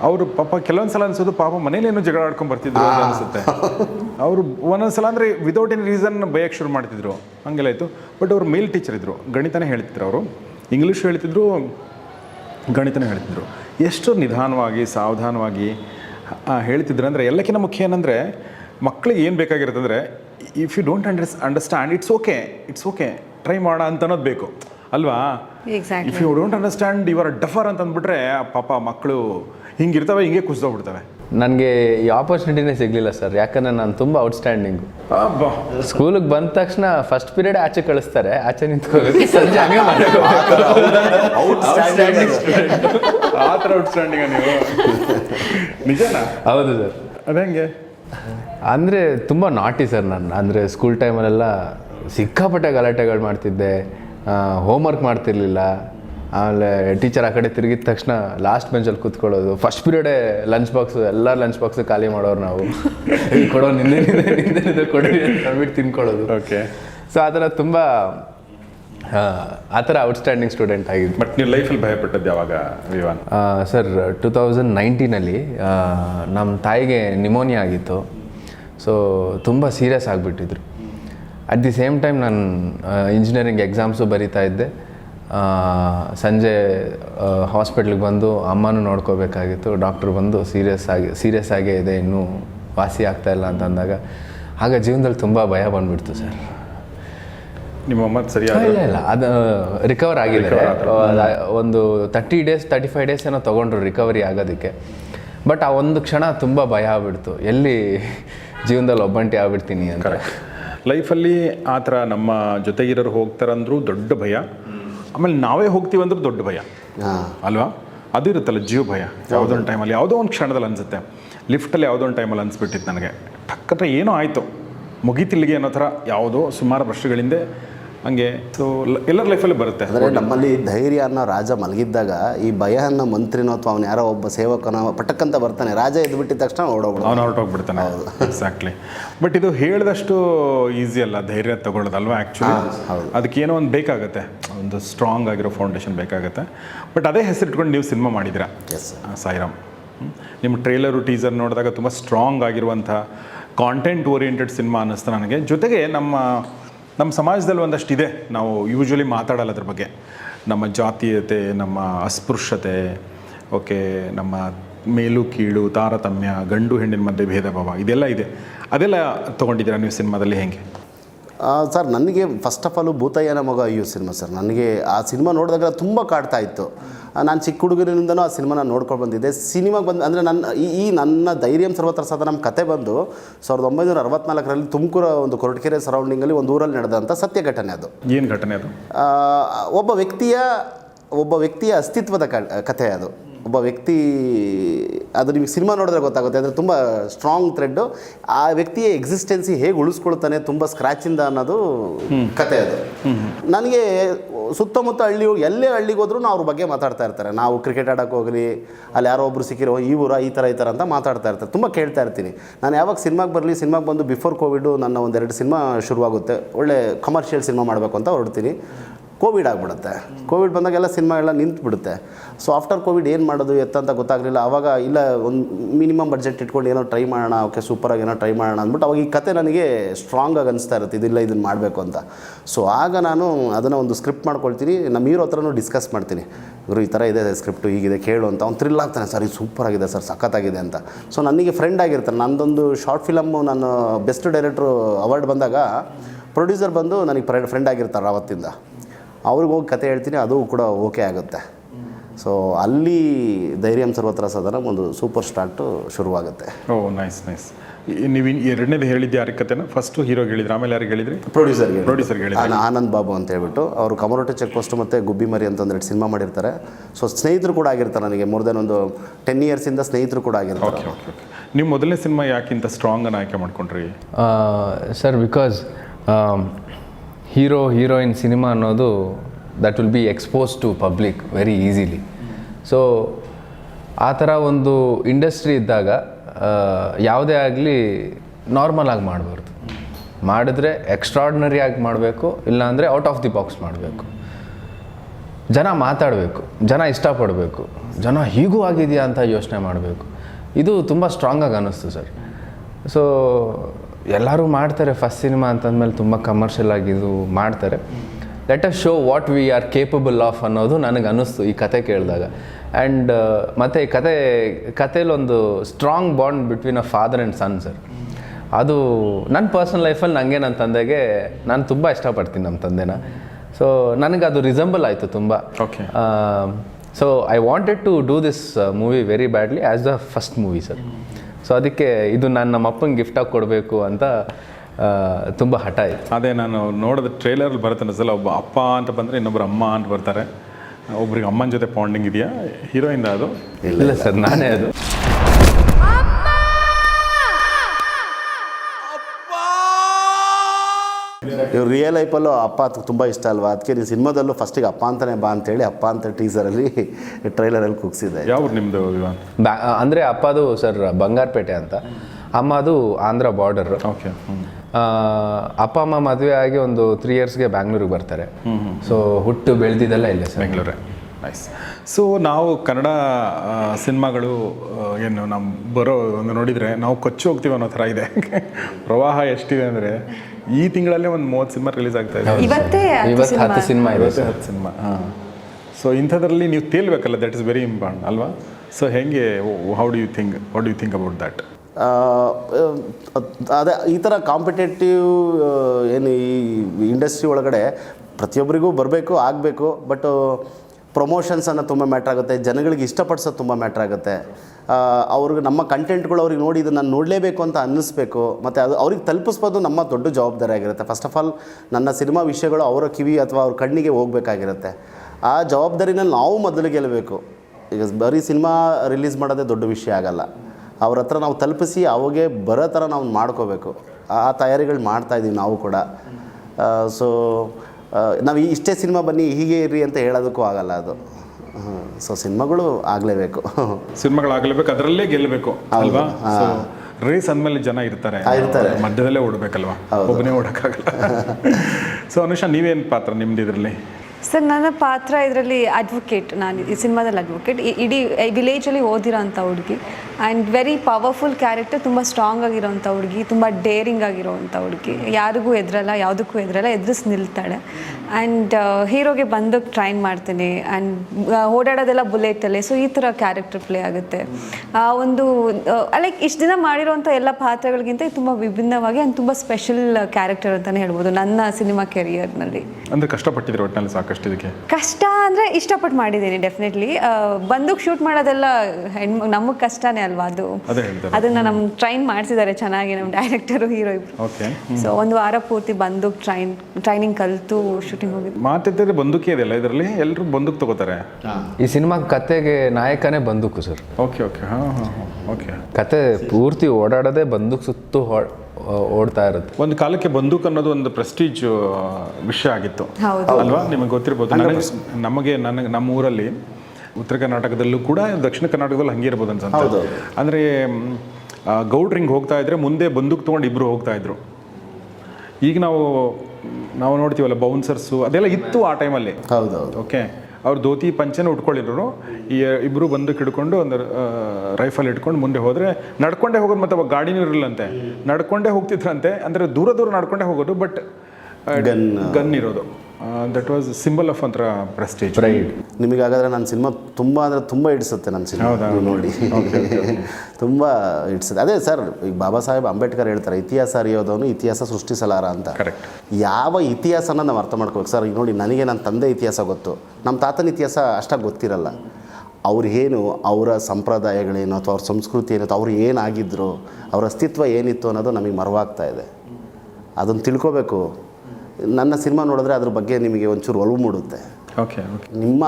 ಅವರು ಪಾಪ ಕೆಲವೊಂದು ಸಲ ಅನ್ಸೋದು ಪಾಪ ಮನೇಲಿ ಏನೋ ಜಗಳ ಆಡ್ಕೊಂಡು ಬರ್ತಿದ್ರು ಅಂತ ಅನಿಸುತ್ತೆ. ಅವರು ಒಂದೊಂದು ಸಲ ಅಂದರೆ ವಿದೌಟ್ ಎನಿ ರೀಸನ್ ಬಯಕ್ಕೆ ಶುರು ಮಾಡ್ತಿದ್ರು. ಹಂಗೆಲ್ಲ ಇತ್ತು ಬಟ್ ಅವರು ಮೇಲ್ ಟೀಚರ್ ಇದ್ದರು ಗಣಿತನೇ ಹೇಳ್ತಿದ್ರು ಅವರು. ಇಂಗ್ಲೀಷ್ ಹೇಳ್ತಿದ್ರು ಗಣಿತನೇ ಹೇಳ್ತಿದ್ರು. ಎಷ್ಟು ನಿಧಾನವಾಗಿ ಸಾವಧಾನವಾಗಿ ಹೇಳ್ತಿದ್ರು ಅಂದರೆ ಎಲ್ಲಕ್ಕಿಂತ ಮುಖ್ಯ ಏನಂದರೆ ಮಕ್ಕಳಿಗೆ ಏನು ಬೇಕಾಗಿರುತ್ತೆ ಅಂದರೆ if you don't unders understand it's okay it's okay try ಮಾಡೋಣ ಅಂತ ಅನ್ನೋದು ಬೇಕು ಅಲ್ವಾ. If you don't understand your duffer ಅಂತ ಅಂದ್ಬಿಟ್ರೆ ಪಾಪ ಮಕ್ಕಳು ಹಿಂಗಿರ್ತವೆ ಹಿಂಗೆ ಕುಸಿದೋಗ್ಬಿಡ್ತವೆ. ನನಗೆ ಈ ಆಪರ್ಚುನಿಟಿನೇ ಸಿಗಲಿಲ್ಲ ಸರ್ ಯಾಕಂದರೆ ನಾನು ತುಂಬ ಔಟ್ಸ್ಟ್ಯಾಂಡಿಂಗು ಸ್ಕೂಲಿಗೆ ಬಂದ ತಕ್ಷಣ ಫಸ್ಟ್ ಪೀರಿಯಡ್ ಆಚೆ ಕಳಿಸ್ತಾರೆ. ಆಚೆ ನಿಂತ್ಕೋಬೇಕು ಸಂಜೆ ಹಂಗೆ <laughs> ಹೌದು ಸರ್ ಅದಂಗೆ ಅಂದರೆ ತುಂಬ ನಾಟಿ ಸರ್ ನಾನು. ಅಂದರೆ ಸ್ಕೂಲ್ ಟೈಮಲ್ಲೆಲ್ಲ ಸಿಕ್ಕಾಪಟ್ಟೆ ಗಲಾಟೆಗಳು ಮಾಡ್ತಿದ್ದೆ. ಹೋಮ್ವರ್ಕ್ ಮಾಡ್ತಿರ್ಲಿಲ್ಲ. ಆಮೇಲೆ ಟೀಚರ್ ಆ ಕಡೆ ತಿರುಗಿದ ತಕ್ಷಣ ಲಾಸ್ಟ್ ಬೆಂಚಲ್ಲಿ ಕೂತ್ಕೊಳ್ಳೋದು. ಫಸ್ಟ್ ಪೀರಿಯಡೇ ಲಂಚ್ ಬಾಕ್ಸು ಎಲ್ಲ ಲಂಚ್ ಬಾಕ್ಸ್ ಖಾಲಿ ಮಾಡೋರು ನಾವು. ಕೊಡೋ ನಿನ್ನೆ ನಿನ್ನೆ ಕೊಡಿ ಅಂದ್ಬಿಟ್ಟು ತಿನ್ಕೊಳ್ಳೋದು. ಓಕೆ ಸೊ ಆ ಥರ ತುಂಬ ಆ ಥರ ಔಟ್ಸ್ಟ್ಯಾಂಡಿಂಗ್ ಸ್ಟೂಡೆಂಟ್ ಆಗಿದ್ದು. ಬಟ್ ನೀವು ಲೈಫಲ್ಲಿ ಭಯಪಟ್ಟದ್ದು ಯಾವಾಗ ವಿವಾನ್? ಸರ್ ಟು ತೌಸಂಡ್ ನೈನ್ಟೀನಲ್ಲಿ ನಮ್ಮ ತಾಯಿಗೆ ನಿಮೋನಿಯಾ ಆಗಿತ್ತು. ಸೊ ತುಂಬ ಸೀರಿಯಸ್ ಆಗಿಬಿಟ್ಟಿದ್ರು. ಅಟ್ ದಿ ಸೇಮ್ ಟೈಮ್ ನಾನು ಇಂಜಿನಿಯರಿಂಗ್ ಎಕ್ಸಾಮ್ಸು ಬರಿತಾ ಇದ್ದೆ. ಸಂಜೆ ಹಾಸ್ಪಿಟ್ಲಿಗೆ ಬಂದು ಅಮ್ಮನೂ ನೋಡ್ಕೋಬೇಕಾಗಿತ್ತು. ಡಾಕ್ಟ್ರು ಬಂದು ಸೀರಿಯಸ್ ಆಗಿ ಸೀರಿಯಸ್ ಆಗೇ ಇದೆ ಇನ್ನೂ ವಾಸಿ ಆಗ್ತಾಯಿಲ್ಲ ಇಲ್ಲ ಅಂತ ಅಂದಾಗ. ಆಗ ಜೀವನದಲ್ಲಿ ತುಂಬ ಭಯ ಬಂದ್ಬಿಡ್ತು ಸರ್. ನಿಮ್ಮ ಅಮ್ಮ ಸರಿಯಾಗಿ ಇಲ್ಲ ಇಲ್ಲ. ಅದು ರಿಕವರ್ ಆಗಿದೆ. ಒಂದು thirty days thirty five days ಏನೋ ತೊಗೊಂಡ್ರು ರಿಕವರಿ ಆಗೋದಕ್ಕೆ. ಬಟ್ ಆ ಒಂದು ಕ್ಷಣ ತುಂಬ ಭಯ ಆಗ್ಬಿಡ್ತು. ಎಲ್ಲಿ ಜೀವನದಲ್ಲಿ ಒಬ್ಬಂಟಿ ಆಗ್ಬಿಡ್ತೀನಿ ಅಂತ. ಲೈಫಲ್ಲಿ ಆ ಥರ ನಮ್ಮ ಜೊತೆಗಿರೋರು ಹೋಗ್ತಾರಂದ್ರೂ ದೊಡ್ಡ ಭಯ. ಆಮೇಲೆ ನಾವೇ ಹೋಗ್ತೀವಿ ಅಂದ್ರೆ ದೊಡ್ಡ ಭಯ. ಅಲ್ವಾ? ಅದು ಇರುತ್ತಲ್ಲ ಜೀವ ಭಯ. ಯಾವುದೋ ಒಂದು ಟೈಮಲ್ಲಿ ಯಾವುದೋ ಒಂದು ಕ್ಷಣದಲ್ಲಿ ಅನ್ಸುತ್ತೆ. ಲಿಫ್ಟಲ್ಲಿ ಯಾವುದೋ ಒಂದು ಟೈಮಲ್ಲಿ ಅನಿಸ್ಬಿಟ್ಟಿತ್ತು ನನಗೆ. ಟಕ್ಕಂತ ಏನೋ ಆಯಿತು. ಮುಗೀತಿಲ್ಲಿಗೆ ಅನ್ನೋ ಥರ ಯಾವುದೋ ಸುಮಾರು ವರ್ಷಗಳಿಂದ ಹಂಗೆ. ಸೊ ಎಲ್ಲರ ಲೈಫಲ್ಲಿ ಬರುತ್ತೆ. ಅಂದರೆ ನಮ್ಮಲ್ಲಿ ಧೈರ್ಯ ಅನ್ನೋ ರಾಜ ಮಲಗಿದ್ದಾಗ ಈ ಭಯ ಅನ್ನೋ ಮಂತ್ರಿನೋ ಅಥವಾ ಅವನು ಯಾರೋ ಒಬ್ಬ ಸೇವಕನ ಪಟಕ್ಕಂತ ಬರ್ತಾನೆ. ರಾಜ ಎದ್ಬಿಟ್ಟಿದ ತಕ್ಷಣ ಓಡೋಗ್ಬಿಡ ಅವನು ಹೊರಟೋಗ್ಬಿಡ್ತಾನೆ. ಎಕ್ಸಾಕ್ಟ್ಲಿ ಬಟ್ ಇದು ಹೇಳಿದಷ್ಟು ಈಸಿ ಅಲ್ಲ ಧೈರ್ಯ ತಗೊಳ್ಳೋದಲ್ವಾ ಆ್ಯಕ್ಚುಲಿ ಅದಕ್ಕೆ ಏನೋ ಒಂದು ಬೇಕಾಗುತ್ತೆ. ಒಂದು ಸ್ಟ್ರಾಂಗ್ ಆಗಿರೋ ಫೌಂಡೇಶನ್ ಬೇಕಾಗುತ್ತೆ. ಬಟ್ ಅದೇ ಹೆಸರು ಇಟ್ಕೊಂಡು ನೀವು ಸಿನಿಮಾ ಮಾಡಿದ್ದೀರಾ? ಎಸ್ ಸಾಯಿರಾಮ್. ನಿಮ್ಮ ಟ್ರೇಲರು ಟೀಸರ್ ನೋಡಿದಾಗ ತುಂಬ ಸ್ಟ್ರಾಂಗ್ ಆಗಿರುವಂಥ ಕಾಂಟೆಂಟ್ ಓರಿಯೆಂಟೆಡ್ ಸಿನಿಮಾ ಅನ್ನಿಸ್ತು ನನಗೆ. ಜೊತೆಗೆ ನಮ್ಮ ನಮ್ಮ ಸಮಾಜದಲ್ಲಿ ಒಂದಷ್ಟು ಇದೆ ನಾವು ಯೂಶ್ವಲಿ ಮಾತಾಡಲ್ಲ ಅದ್ರ ಬಗ್ಗೆ. ನಮ್ಮ ಜಾತೀಯತೆ, ನಮ್ಮ ಅಸ್ಪೃಶ್ಯತೆ, ಓಕೆ, ನಮ್ಮ ಮೇಲು, ಕೀಳು, ತಾರತಮ್ಯ, ಗಂಡು, ಹೆಣ್ಣಿನ ಮಧ್ಯೆ ಭೇದ ಭಾವ, ಇದೆಲ್ಲ ಇದೆ. ಅದೆಲ್ಲ ತೊಗೊಂಡಿದ್ದೀರಾ ನೀವು ಸಿನಿಮಾದಲ್ಲಿ ಹೆಂಗೆ? ಸರ್ ನನಗೆ ಫಸ್ಟ್ ಆಫ್ ಆಲು ಭೂತಯ್ಯನ ಮಗ ಅಯ್ಯೋ ಸಿನಿಮಾ ಸರ್. ನನಗೆ ಆ ಸಿನಿಮಾ ನೋಡಿದಾಗ ತುಂಬ ಕಾಡ್ತಾ ಇತ್ತು. ನಾನು ಚಿಕ್ಕ ಹುಡುಗರಿಂದನೂ ಆ ಸಿನಿಮಾನ ನೋಡ್ಕೊಂಡು ಬಂದಿದ್ದೆ. ಸಿನಿಮಾಗೆ ಬಂದು ಅಂದರೆ ನನ್ನ ಈ ಈ ನನ್ನ ಧೈರ್ಯಂ ಸರ್ವತ್ರ ಸದ ನಮ್ಮ ಕತೆ ಬಂದು ಸಾವಿರದ ಒಂಬೈನೂರ ಅರವತ್ನಾಲ್ಕರಲ್ಲಿ ತುಮಕೂರು ಒಂದು ಕೊರಟಕೆರೆ ಸರೌಂಡಿಂಗಲ್ಲಿ ಒಂದು ಊರಲ್ಲಿ ನಡೆದಂಥ ಸತ್ಯ ಘಟನೆ ಅದು. ಏನು ಘಟನೆ ಅದು? ಒಬ್ಬ ವ್ಯಕ್ತಿಯ ಒಬ್ಬ ವ್ಯಕ್ತಿಯ ಅಸ್ತಿತ್ವದ ಕ ಕಥೆ ಅದು. ಒಬ್ಬ ವ್ಯಕ್ತಿ ಅದು ನಿಮಗೆ ಸಿನಿಮಾ ನೋಡಿದ್ರೆ ಗೊತ್ತಾಗುತ್ತೆ ಅಂದರೆ ತುಂಬ ಸ್ಟ್ರಾಂಗ್ ಥ್ರೆಡ್ಡು ಆ ವ್ಯಕ್ತಿಯ ಎಕ್ಸಿಸ್ಟೆನ್ಸಿ ಹೇಗೆ ಉಳಿಸ್ಕೊಳ್ತಾನೆ ತುಂಬ ಸ್ಕ್ರ್ಯಾಚಿಂದ ಅನ್ನೋದು ಕತೆ ಅದು. ನನಗೆ ಸುತ್ತಮುತ್ತ ಹಳ್ಳಿ ಎಲ್ಲೇ ಹಳ್ಳಿಗೆ ಹೋದ್ರೂ ಅವ್ರ ಬಗ್ಗೆ ಮಾತಾಡ್ತಾ ಇರ್ತಾರೆ. ನಾವು ಕ್ರಿಕೆಟ್ ಆಡೋಕೆ ಹೋಗಲಿ ಅಲ್ಲಿ ಯಾರೋ ಒಬ್ರು ಸಿಕ್ಕಿರೋ ಈ ಊರ ಈ ಥರ ಈ ಥರ ಅಂತ ಮಾತಾಡ್ತಾ ಇರ್ತಾರೆ. ತುಂಬ ಕೇಳ್ತಾ ಇರ್ತೀನಿ. ನಾನು ಯಾವಾಗ ಸಿನಿಮಾಗೆ ಬರಲಿ ಸಿನಿಮಾಗೆ ಬಂದು ಬಿಫೋರ್ ಕೋವಿಡು ನನ್ನ ಒಂದೆರಡು ಸಿನಿಮಾ ಶುರುವಾಗುತ್ತೆ. ಒಳ್ಳೆ ಕಮರ್ಷಿಯಲ್ ಸಿನಿಮಾ ಮಾಡಬೇಕು ಅಂತ ಹೊರಡ್ತೀನಿ. ಕೋವಿಡ್ ಆಗಿಬಿಡುತ್ತೆ. ಕೋವಿಡ್ ಬಂದಾಗೆಲ್ಲ ಸಿನಿಮಾ ಎಲ್ಲ ನಿಂತುಬಿಡುತ್ತೆ. ಸೊ ಆಫ್ಟರ್ ಕೋವಿಡ್ ಏನು ಮಾಡೋದು ಎತ್ತಂತ ಗೊತ್ತಾಗಲಿಲ್ಲ. ಆವಾಗ ಇಲ್ಲ, ಒಂದು ಮಿನಿಮಮ್ ಬಡ್ಜೆಟ್ ಇಟ್ಕೊಂಡು ಏನೋ ಟ್ರೈ ಮಾಡೋಣ, ಓಕೆ ಸೂಪರಾಗಿ ಏನೋ ಟ್ರೈ ಮಾಡೋಣ ಅಂದ್ಬಿಟ್ಟು ಅವಾಗ ಈ ಕತೆ ನನಗೆ ಸ್ಟ್ರಾಂಗ್ ಆಗಿ ಅನಿಸ್ತಾ ಇರುತ್ತೆ. ಇದಿಲ್ಲ ಇದನ್ನು ಮಾಡಬೇಕು ಅಂತ. ಸೊ ಆಗ ನಾನು ಅದನ್ನು ಒಂದು ಸ್ಕ್ರಿಪ್ಟ್ ಮಾಡ್ಕೊಳ್ತೀನಿ. ನಮ್ಮ ಹೀರೋ ಹತ್ರನೂ ಡಿಸ್ಕಸ್ ಮಾಡ್ತೀನಿ. ಇವರು ಈ ಥರ ಇದೆ ಸ್ಕ್ರಿಪ್ಟು ಹೀಗಿದೆ, ಕೇಳು ಅಂತ. ಅವ್ನು ಥ್ರಿಲ್ ಆಗ್ತಾನೆ. ಸರ್ ಇದು ಸೂಪರ್ ಆಗಿದೆ ಸರ್, ಸಖತ್ತಾಗಿದೆ ಅಂತ. ಸೊ ನನಗೆ ಫ್ರೆಂಡ್ ಆಗಿರ್ತಾರೆ. ನಂದೊಂದು ಶಾರ್ಟ್ ಫಿಲಮ್ಮು ನಾನು ಬೆಸ್ಟ್ ಡೈರೆಕ್ಟ್ರು ಅವಾರ್ಡ್ ಬಂದಾಗ ಪ್ರೊಡ್ಯೂಸರ್ ಬಂದು ನನಗೆ ಫ್ರೆಂಡ್ ಆಗಿರ್ತಾರೆ ಅವತ್ತಿಂದ. ಅವ್ರಿಗೆ ಹೋಗಿ ಕತೆ ಹೇಳ್ತೀನಿ ಅದು ಕೂಡ ಓಕೆ ಆಗುತ್ತೆ. ಸೊ ಅಲ್ಲಿ ಧೈರ್ಯಂ ಸರ್ವತ್ರ ಸದನ ಒಂದು ಸೂಪರ್ ಸ್ಟಾರ್ಟು ಶುರುವಾಗುತ್ತೆ. ಓ ನೈಸ್ ನೈಸ್ ನೀವು ಎರಡನೇದು ಹೇಳಿದ್ದು ಯಾರ ಕತೆನ? ಫಸ್ಟ್ ಹೀರೋಗೆ ಹೇಳಿದ್ರಿ ಆಮೇಲೆ ಯಾರಿಗೆ ಹೇಳಿದ್ರಿ? ಪ್ರೊಡ್ಯೂಸರ್ಗೆ ಪ್ರೊಡ್ಯೂಸರ್ಗೆ ಹೇಳಿದ್ರಿ. ಆನ- ಆನಂದ್ ಬಾಬು ಅಂತ ಹೇಳ್ಬಿಟ್ಟು ಅವರು ಕಮರೋಟ ಚೆಕ್ ಪೋಸ್ಟ್ ಮತ್ತು ಗುಬ್ಬಿ ಮರಿ ಅಂತ ಒಂದೆರಡು ಸಿನಿಮಾ ಮಾಡಿರ್ತಾರೆ. ಸೊ ಸ್ನೇಹಿತರು ಕೂಡ ಆಗಿರ್ತಾರೆ ನನಗೆ ಮೋರ್ ದೆನ್ ಒಂದು ಟೆನ್ ಇಯರ್ಸಿಂದ ಸ್ನೇಹಿತರು ಕೂಡ ಆಗಿರ್ತಾರೆ. ನಿಮ್ಮ ಓಕೆ ಓಕೆ ನೀವು ಮೊದಲನೇ ಸಿನಿಮಾ ಯಾಕಿಂತ ಸ್ಟ್ರಾಂಗ್ ಅನ್ನು ಆಯ್ಕೆ ಮಾಡ್ಕೊಂಡ್ರಿ? Sir because hero heroine cinema ಅನ್ನೋದು that will be expose to public very easily so ಆ ಥರ ಒಂದು ಇಂಡಸ್ಟ್ರಿ ಇದ್ದಾಗ ಯಾವುದೇ ಆಗಲಿ ನಾರ್ಮಲ್ ಆಗಿ ಮಾಡಬಾರ್ದು. ಮಾಡಿದ್ರೆ ಎಕ್ಸ್ಟ್ರಾರ್ಡ್ನರಿ ಆಗಿ ಮಾಡಬೇಕು, ಇಲ್ಲಾಂದರೆ ಔಟ್ ಆಫ್ ದಿ ಬಾಕ್ಸ್ ಮಾಡಬೇಕು. ಜನ ಮಾತಾಡಬೇಕು, ಜನ ಇಷ್ಟಪಡಬೇಕು, ಜನ ಹೀಗೂ ಆಗಿದೆಯಾ ಅಂತ ಯೋಚನೆ ಮಾಡಬೇಕು. ಇದು ತುಂಬ ಸ್ಟ್ರಾಂಗಾಗಿ ಅನ್ನಿಸ್ತು ಸರ್. ಸೊ ಎಲ್ಲರೂ ಮಾಡ್ತಾರೆ. ಫಸ್ಟ್ ಸಿನಿಮಾ ಅಂತಂದಮೇಲೆ ತುಂಬ ಕಮರ್ಷಿಯಲ್ ಆಗಿದು ಮಾಡ್ತಾರೆ. Let us show what we are capable of ಅನ್ನೋದು ನನಗೆ ಅನ್ನಿಸ್ತು ಈ ಕತೆ ಕೇಳಿದಾಗ. ಆ್ಯಂಡ್ ಮತ್ತು ಈ ಕತೆ ಕಥೆಯಲ್ಲೊಂದು strong bond between a father and son sir ಅದು ನನ್ನ ಪರ್ಸ್ನಲ್ ಲೈಫಲ್ಲಿ ನನಗೆ ನನ್ನ ತಂದೆಗೆ ನಾನು ತುಂಬ ಇಷ್ಟಪಡ್ತೀನಿ ನಮ್ಮ ತಂದೆನ. ಸೊ ನನಗೆ ಅದು ರಿಸಂಬಲ್ ಆಯಿತು ತುಂಬ. Okay so I wanted to do this movie very badly as the first movie sir so ಅದಕ್ಕೆ ಇದು ನಾನು ನಮ್ಮ ಅಪ್ಪಂಗೆ ಆಗಿ ಕೊಡಬೇಕು ಅಂತ ತುಂಬ ಹಠ ಇತ್ತು ಅದೇ ನಾನು ನೋಡಿದ ಟ್ರೇಲರ್ ಬರುತ್ತೆ ಸಲ ಒಬ್ಬ ಅಪ್ಪ ಅಂತ ಬಂದರೆ ಇನ್ನೊಬ್ಬರು ಅಮ್ಮ ಅಂತ ಬರ್ತಾರೆ. ಒಬ್ರಿಗೆ ಅಮ್ಮನ ಜೊತೆ ಪಾಂಡಿಂಗ್ ಇದೆಯಾ? ಹೀರೋಯಿಂದ ಅದು? ಇಲ್ಲ ಸರ್ ನಾನೇ ಅದು. ಇವ್ರು ರಿಯಲ್ ಲೈಫಲ್ಲೂ ಅಪ್ಪ ತುಂಬ ಇಷ್ಟ ಅಲ್ವಾ? ಅದಕ್ಕೆ ನೀವು ಸಿನಿಮಾದಲ್ಲೂ ಫಸ್ಟಿಗೆ ಅಪ್ಪ ಅಂತಾನೆ ಬಾ ಅಂತೇಳಿ ಅಪ್ಪ ಅಂತ ಟೀಸರಲ್ಲಿ ಟ್ರೈಲರಲ್ಲಿ ಕುಗ್ಸಿದೆ. ಯಾವ ನಿಮ್ಮದು ಬ್ಯಾ ಅಂದರೆ ಅಪ್ಪದು ಸರ್ ಬಂಗಾರಪೇಟೆ ಅಂತ. ಅಮ್ಮದು ಆಂಧ್ರ ಬಾರ್ಡರ್ ಓಕೆ ಅಪ್ಪ ಅಮ್ಮ ಮದುವೆ ಆಗಿ ಒಂದು ತ್ರೀ ಇಯರ್ಸ್ಗೆ ಬ್ಯಾಂಗ್ಳೂರಿಗೆ ಬರ್ತಾರೆ. ಸೊ ಹುಟ್ಟು ಬೆಳೆದಿದ್ದೆಲ್ಲ ಇಲ್ಲೇ ಸರ್. ಬೆಂಗಳೂರೇ. ನೈಸ್ ಸೊ ನಾವು ಕನ್ನಡ ಸಿನಿಮಾಗಳು ಏನು ನಮ್ಮ ಬರೋ ಒಂದು ನೋಡಿದರೆ ನಾವು ಕೊಚ್ಚಿ ಹೋಗ್ತೀವಿ ಅನ್ನೋ ಥರ ಇದೆ. <laughs> ಪ್ರವಾಹ ಎಷ್ಟಿದೆ ಅಂದರೆ ಈ ತಿಂಗಳಲ್ಲೇ ಒಂದು ಮೂವತ್ತು ಸಿನಿಮಾ ರಿಲೀಸ್ ಆಗ್ತಾ ಇದೆ. ಇವತ್ತೇ ಹತ್ತು ಇವತ್ತು ಹತ್ತು ಸಿನಿಮಾ. ಇವತ್ತೇ ಹತ್ತು ಸಿನಿಮಾ ಹಾಂ. ಸೊ ಇಂಥದ್ರಲ್ಲಿ ನೀವು ತೇಲ್ಬೇಕಲ್ಲ ದಟ್ ಇಸ್ ವೆರಿ ಇಂಪಾರ್ಟೆಂಟ್ ಅಲ್ವಾ? ಸೊ ಹೆಂಗೆ how do you think what you think about that ah, ಅದೇ ಈ ಥರ ಕಾಂಪಿಟೇಟಿವ್ ಏನು ಈ ಇಂಡಸ್ಟ್ರಿ ಒಳಗಡೆ ಪ್ರತಿಯೊಬ್ಬರಿಗೂ ಬರಬೇಕು ಆಗಬೇಕು ಬಟ್ ಪ್ರಮೋಷನ್ಸನ್ನು ತುಂಬ ಮ್ಯಾಟ್ರ್ ಆಗುತ್ತೆ, ಜನಗಳಿಗೆ ಇಷ್ಟಪಡಿಸೋದು ತುಂಬ ಮ್ಯಾಟ್ರ್ ಆಗುತ್ತೆ. ಅವ್ರಿಗೆ ನಮ್ಮ ಕಂಟೆಂಟ್ಗಳು ಅವ್ರಿಗೆ ನೋಡಿ ಇದನ್ನು ನಾನು ನೋಡಲೇಬೇಕು ಅಂತ ಅನ್ನಿಸ್ಬೇಕು, ಮತ್ತು ಅದು ಅವ್ರಿಗೆ ತಲುಪಿಸ್ಬೋದು ನಮ್ಮ ದೊಡ್ಡ ಜವಾಬ್ದಾರಿ ಆಗಿರುತ್ತೆ. ಫಸ್ಟ್ ಆಫ್ ಆಲ್ ನನ್ನ ಸಿನಿಮಾ ವಿಷಯಗಳು ಅವರ ಕಿವಿ ಅಥವಾ ಅವ್ರ ಕಣ್ಣಿಗೆ ಹೋಗಬೇಕಾಗಿರುತ್ತೆ. ಆ ಜವಾಬ್ದಾರಿನ ನಾವು ಮೊದಲು ಗೆಲ್ಲಬೇಕು. ಈಗ ಬರೀ ಸಿನಿಮಾ ರಿಲೀಸ್ ಮಾಡೋದೇ ದೊಡ್ಡ ವಿಷಯ ಆಗಲ್ಲ. ಅವ್ರ ಹತ್ರ ನಾವು ತಲುಪಿಸಿ ಅವಾಗೆ ಬರೋ ಥರ ನಾವು ಮಾಡ್ಕೋಬೇಕು. ಆ ತಯಾರಿಗಳು ಮಾಡ್ತಾಯಿದ್ದೀವಿ ನಾವು ಕೂಡ. ಸೊ ನಾವು ಈ- ಇಷ್ಟೇ ಸಿನಿಮಾ ಬನ್ನಿ ಹೀಗೆ ಇರಿ ಅಂತ ಹೇಳೋದಕ್ಕೂ ಆಗಲ್ಲ ಅದು. ಸೊ ಸಿನಿಮಾಗಳು ಆಗಲೇಬೇಕು. ಸಿನಿಮಾಗಳಾಗಲೇಬೇಕು ಅದರಲ್ಲೇ ಗೆಲ್ಲಬೇಕು ಅಲ್ವಾ? ರೇಸ್ ಅಂದಮೇಲೆ ಜನ ಇರ್ತಾರೆ. ಇರ್ತಾರೆ. ಮಧ್ಯದಲ್ಲೇ ಓಡಬೇಕಲ್ವಾ? ಒಬ್ಬನೇ ಓಡೋಕ್ಕಾಗಲ್ಲ. ಸೊ ಅನುಷಾ ನೀವೇನು ಪಾತ್ರ ನಿಮ್ದು ಇದರಲ್ಲಿ? ಸರ್ ನನ್ನ ಪಾತ್ರ ಇದರಲ್ಲಿ ಅಡ್ವೊಕೇಟ್ ನಾನು ಈ ಸಿನಿಮಾದಲ್ಲಿ ಅಡ್ವೊಕೇಟ್ ಇಡೀ ವಿಲೇಜಲ್ಲಿ ಓದಿರೋ ಅಂಥ ಹುಡುಗಿ. ಆ್ಯಂಡ್ ವೆರಿ ಪವರ್ಫುಲ್ ಕ್ಯಾರೆಕ್ಟರ್ ತುಂಬ ಸ್ಟ್ರಾಂಗ್ ಆಗಿರೋಂಥ ಹುಡುಗಿ ತುಂಬ ಡೇರಿಂಗ್ ಆಗಿರೋವಂಥ ಹುಡುಗಿ. ಯಾರಿಗೂ ಎದುರಲ್ಲ ಯಾವುದಕ್ಕೂ ಎದುರಲ್ಲ ಎದುರಿಸಿ ನಿಲ್ತಾಳೆ. ಆ್ಯಂಡ್ ಹೀರೋಗೆ ಬಂದಕ್ಕೆ ಟ್ರೈನ್ ಮಾಡ್ತೀನಿ. ಆ್ಯಂಡ್ ಓಡಾಡೋದೆಲ್ಲ ಬುಲೆಟಲ್ಲೇ ಸೊ ಈ ಥರ ಕ್ಯಾರೆಕ್ಟರ್ ಪ್ಲೇ ಆಗುತ್ತೆ. ಆ ಒಂದು ಲೈಕ್ ಇಷ್ಟು ದಿನ ಮಾಡಿರೋವಂಥ ಎಲ್ಲ ಪಾತ್ರಗಳಿಗಿಂತ ತುಂಬ ವಿಭಿನ್ನವಾಗಿ ಆ್ಯಂಡ್ ತುಂಬ ಸ್ಪೆಷಲ್ ಕ್ಯಾರೆಕ್ಟರ್ ಅಂತಲೇ ಹೇಳ್ಬೋದು ನನ್ನ ಸಿನಿಮಾ ಕೆರಿಯರ್ನಲ್ಲಿ ಅಂದರೆ ಕಷ್ಟಪಟ್ಟಿದ್ರು ಒಟ್ಟಿನಲ್ಲಿ ಸಾಕಷ್ಟು ಇದಕ್ಕೆ? ಕಷ್ಟ ಅಂದರೆ ಇಷ್ಟಪಟ್ಟು ಮಾಡಿದ್ದೀನಿ ಡೆಫಿನೆಟ್ಲಿ ಬಂದಕ್ಕೆ ಶೂಟ್ ಮಾಡೋದೆಲ್ಲ ಹೆಣ್ಮ ನಮಗೆ ಕಷ್ಟನೇ. ಅಲ್ವಾ ಅದು? ಅದೇ ಅದನ್ನ ನಮ್ ಟ್ರೈನ್ ಮಾಡಿಸಿದ್ದಾರೆ ಚೆನ್ನಾಗಿ ನಮ್ಮ ಡೈರೆಕ್ಟರ್ ಹೀರೋ ಇಬ್ರು. ಓಕೆ ಸೊ ಒಂದು ವಾರ ಪೂರ್ತಿ ಬಂದೂಕ್ ಟ್ರೈನ್ ಟ್ರೈನಿಂಗ್ ಕಲಿತು ಶೂಟಿಂಗ್ ಹೋಗಿದ್ದು. ಮಾತಿದ್ದರೆ ಬಂದೂಕಿ ಇದೆಯಲ್ಲ ಇದರಲ್ಲಿ? ಎಲ್ಲರೂ ಬಂದೂಕ್ ತಗೋತಾರೆ? ಈ ಸಿನಿಮಾ ಕತೆಗೆ ನಾಯಕನೇ ಬಂದೂಕು ಸರ್ ಓಕೆ ಓಕೆ ಹಾಂ ಹಾಂ ಹಾಂ. ಓಕೆ ಕತೆ ಪೂರ್ತಿ ಓಡಾಡೋದೇ ಬಂದೂಕ್ ಸುತ್ತು ಓಡ್ತಾ ಇರುತ್ತೆ. ಒಂದು ಕಾಲಕ್ಕೆ ಬಂದೂಕ್ ಅನ್ನೋದು ಒಂದು ಪ್ರೆಸ್ಟೀಜ್ ವಿಷಯ ಆಗಿತ್ತು. ಹೌದು. ಅಲ್ವಾ? ನಿಮಗೆ ಗೊತ್ತಿರ್ಬೋದು. ನಮಗೆ ನನಗೆ ನಮ್ಮ ಊರಲ್ಲಿ ಉತ್ತರ ಕರ್ನಾಟಕದಲ್ಲೂ ಕೂಡ ದಕ್ಷಿಣ ಕರ್ನಾಟಕದಲ್ಲಿ ಹಂಗೆ ಇರ್ಬೋದು ಅನ್ಸುತ್ತೆ ಅಂದರೆ ಗೌಡ್ರಿಂಗ್ ಹೋಗ್ತಾ ಇದ್ರೆ ಮುಂದೆ ಬಂದೂಕ್ ತೊಗೊಂಡು ಇಬ್ಬರು ಹೋಗ್ತಾ ಇದ್ರು. ಈಗ ನಾವು ನಾವು ನೋಡ್ತೀವಲ್ಲ ಬೌನ್ಸರ್ಸು ಅದೆಲ್ಲ ಇತ್ತು ಆ ಟೈಮಲ್ಲಿ. ಹೌದೌದು ಓಕೆ. ಅವ್ರು ಧೋತಿ ಪಂಚನ ಉಟ್ಕೊಳ್ಳಿರೋರು ಈ ಇಬ್ಬರು ಬಂದು ಹಿಡ್ಕೊಂಡು ಒಂದು ರೈಫಲ್ ಇಟ್ಕೊಂಡು ಮುಂದೆ ಹೋದರೆ ನಡ್ಕೊಂಡೇ ಹೋಗೋದು ಮತ್ತೆ ಅವಾಗ ಗಾಡಿನೂ ಇರಲ್ಲಂತೆ ನಡ್ಕೊಂಡೇ ಹೋಗ್ತಿದ್ರಂತೆ. ಅಂದರೆ ದೂರ ದೂರ ನಡ್ಕೊಂಡೇ ಹೋಗೋದು ಬಟ್ ಗನ್ ಗನ್ ಇರೋದು. ದಟ್ ವಾಸ್ ಸಿಂಬಲ್ ಆಫ್ ಒಂಥರ ಪ್ರೆಸ್ಟೇಜ್ ರೈಟ್ ನಿಮಗೆ ಹಾಗಾದ್ರೆ ನನ್ನ ಸಿನಿಮಾ ತುಂಬ ಅಂದರೆ ತುಂಬ ಹಿಡಿಸುತ್ತೆ ನನ್ನ ಸಿನಿಮಾ. ನೋಡಿ. ತುಂಬ ಇಡಿಸುತ್ತೆ ಅದೇ ಸರ್ ಈಗ ಬಾಬಾ ಸಾಹೇಬ್ ಅಂಬೇಡ್ಕರ್ ಹೇಳ್ತಾರೆ ಇತಿಹಾಸ ಅರಿಯೋದವನು ಇತಿಹಾಸ ಸೃಷ್ಟಿಸಲಾರ ಅಂತ. ಕರೆಕ್ಟ್ ಯಾವ ಇತಿಹಾಸನ ನಾವು ಅರ್ಥ ಮಾಡ್ಕೋಬೇಕು? ಸರ್ ಈಗ ನೋಡಿ ನನಗೆ ನನ್ನ ತಂದೆ ಇತಿಹಾಸ ಗೊತ್ತು. ನಮ್ಮ ತಾತನ ಇತಿಹಾಸ ಅಷ್ಟಾಗಿ ಗೊತ್ತಿರಲ್ಲ. ಅವ್ರು ಏನು ಅವರ ಸಂಪ್ರದಾಯಗಳೇನು ಅಥವಾ ಅವ್ರ ಸಂಸ್ಕೃತಿ ಏನು ಅಥವಾ ಅವ್ರು ಏನಾಗಿದ್ದರು ಅವರ ಅಸ್ತಿತ್ವ ಏನಿತ್ತು ಅನ್ನೋದು ನಮಗೆ ಮರವಾಗ್ತಾ ಇದೆ. ಅದನ್ನು ತಿಳ್ಕೋಬೇಕು. ನನ್ನ ಸಿನಿಮಾ ನೋಡಿದ್ರೆ ಅದ್ರ ಬಗ್ಗೆ ನಿಮಗೆ ಒಂಚೂರು ಒಲವು ಮೂಡುತ್ತೆ. Okay okay. ನಿಮ್ಮ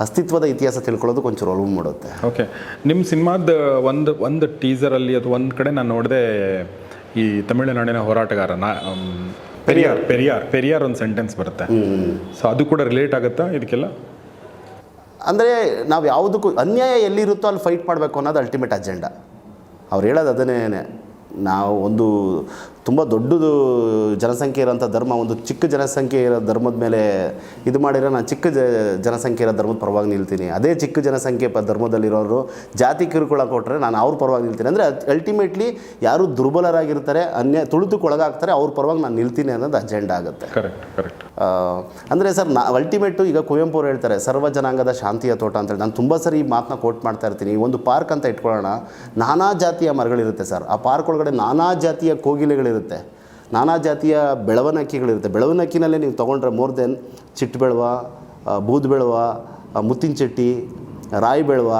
ಅಸ್ತಿತ್ವದ ಇತಿಹಾಸ ತಿಳ್ಕೊಳ್ಳೋದು ಒಂಚೂರು ಒಲವು ಮೂಡುತ್ತೆ. ಓಕೆ. ನಿಮ್ಮ ಸಿನಿಮಾದ ಒಂದು ಒಂದು ಟೀಸರಲ್ಲಿ ಅದು ಒಂದು ಕಡೆ ನಾನು ನೋಡಿದೆ ಈ ತಮಿಳುನಾಡಿನ ಹೋರಾಟಗಾರ ನಾ ಪೆರಿಯಾರ್. ಪೆರಿಯಾರ್ ಪೆರಿಯಾರ್ ಒಂದು ಸೆಂಟೆನ್ಸ್ ಬರುತ್ತೆ. ಸೊ ಅದು ಕೂಡ ರಿಲೇಟ್ ಆಗುತ್ತಾ ಇದಕ್ಕೆಲ್ಲ? ಅಂದರೆ ನಾವು ಯಾವುದಕ್ಕೂ ಅನ್ಯಾಯ ಎಲ್ಲಿರುತ್ತೋ ಅಲ್ಲಿ ಫೈಟ್ ಮಾಡಬೇಕು ಅನ್ನೋದು ಅಲ್ಟಿಮೇಟ್ ಅಜೆಂಡಾ ಅವ್ರು ಹೇಳೋದು ಅದನ್ನೇ ನಾವು ಒಂದು ತುಂಬ ದೊಡ್ಡದು ಜನಸಂಖ್ಯೆ ಇರೋಂಥ ಧರ್ಮ ಒಂದು ಚಿಕ್ಕ ಜನಸಂಖ್ಯೆ ಇರೋ ಧರ್ಮದ ಮೇಲೆ ಇದು ಮಾಡಿರೋ ನಾನು ಚಿಕ್ಕ ಜ ಜನಸಂಖ್ಯೆ ಇರೋ ಧರ್ಮದ ಪರವಾಗಿ ನಿಲ್ತೀನಿ. ಅದೇ ಚಿಕ್ಕ ಜನಸಂಖ್ಯೆ ಪ ಧರ್ಮದಲ್ಲಿರೋರು ಜಾತಿ ಕಿರುಕುಳ ಕೊಟ್ಟರೆ ನಾನು ಅವ್ರ ಪರವಾಗಿ ನಿಲ್ತೀನಿ. ಅಂದರೆ ಅಲ್ಟಿಮೇಟ್ಲಿ ಯಾರು ದುರ್ಬಲರಾಗಿರ್ತಾರೆ ಅನ್ಯ ತುಳಿತುಕೊಳಗಾಗ್ತಾರೆ ಅವ್ರ ಪರವಾಗಿ ನಾನು ನಿಲ್ತೀನಿ ಅನ್ನೋದು ಅಜೆಂಡ ಆಗುತ್ತೆ. ಕರೆಕ್ಟ್ ಕರೆಕ್ಟ್ ಅಂದರೆ ಸರ್ ನಾ ಅಲ್ಟಿಮೇಟು ಈಗ ಕುವೆಂಪು ಅವ್ರು ಹೇಳ್ತಾರೆ ಸರ್ವ ಜನಾಂಗದ ಶಾಂತಿಯ ತೋಟ ಅಂತೇಳಿ ನಾನು ತುಂಬ ಸರಿ ಈ ಮಾತನ್ನ ಕೋಟ್ ಮಾಡ್ತಾ ಇರ್ತೀನಿ. ಒಂದು ಪಾರ್ಕ್ ಅಂತ ಇಟ್ಕೊಳ್ಳೋಣ ನಾನಾ ಜಾತಿಯ ಮರಗಳಿರುತ್ತೆ ಸರ್. ಆ ಪಾರ್ಕ್ ಒಳಗಡೆ ನಾನಾ ಜಾತಿಯ ಕೋಗಿಲೆಗಳಿರುತ್ತೆ ನಾನಾ ಜಾತಿಯ ಬೆಳವಣಿಗೆಗಳಿರುತ್ತೆ. ಬೆಳವಣಿಗೆನಲ್ಲೇ ನೀವು ತೊಗೊಂಡ್ರೆ ಮೋರ್ ದೆನ್ ಚಿಟ್ಟು ಬೆಳವ ಬೂದ್ ಬೆಳವ ಮುತ್ತಿನ ಚಟ್ಟಿ, ರಾಯಿ ಬೆಳವ.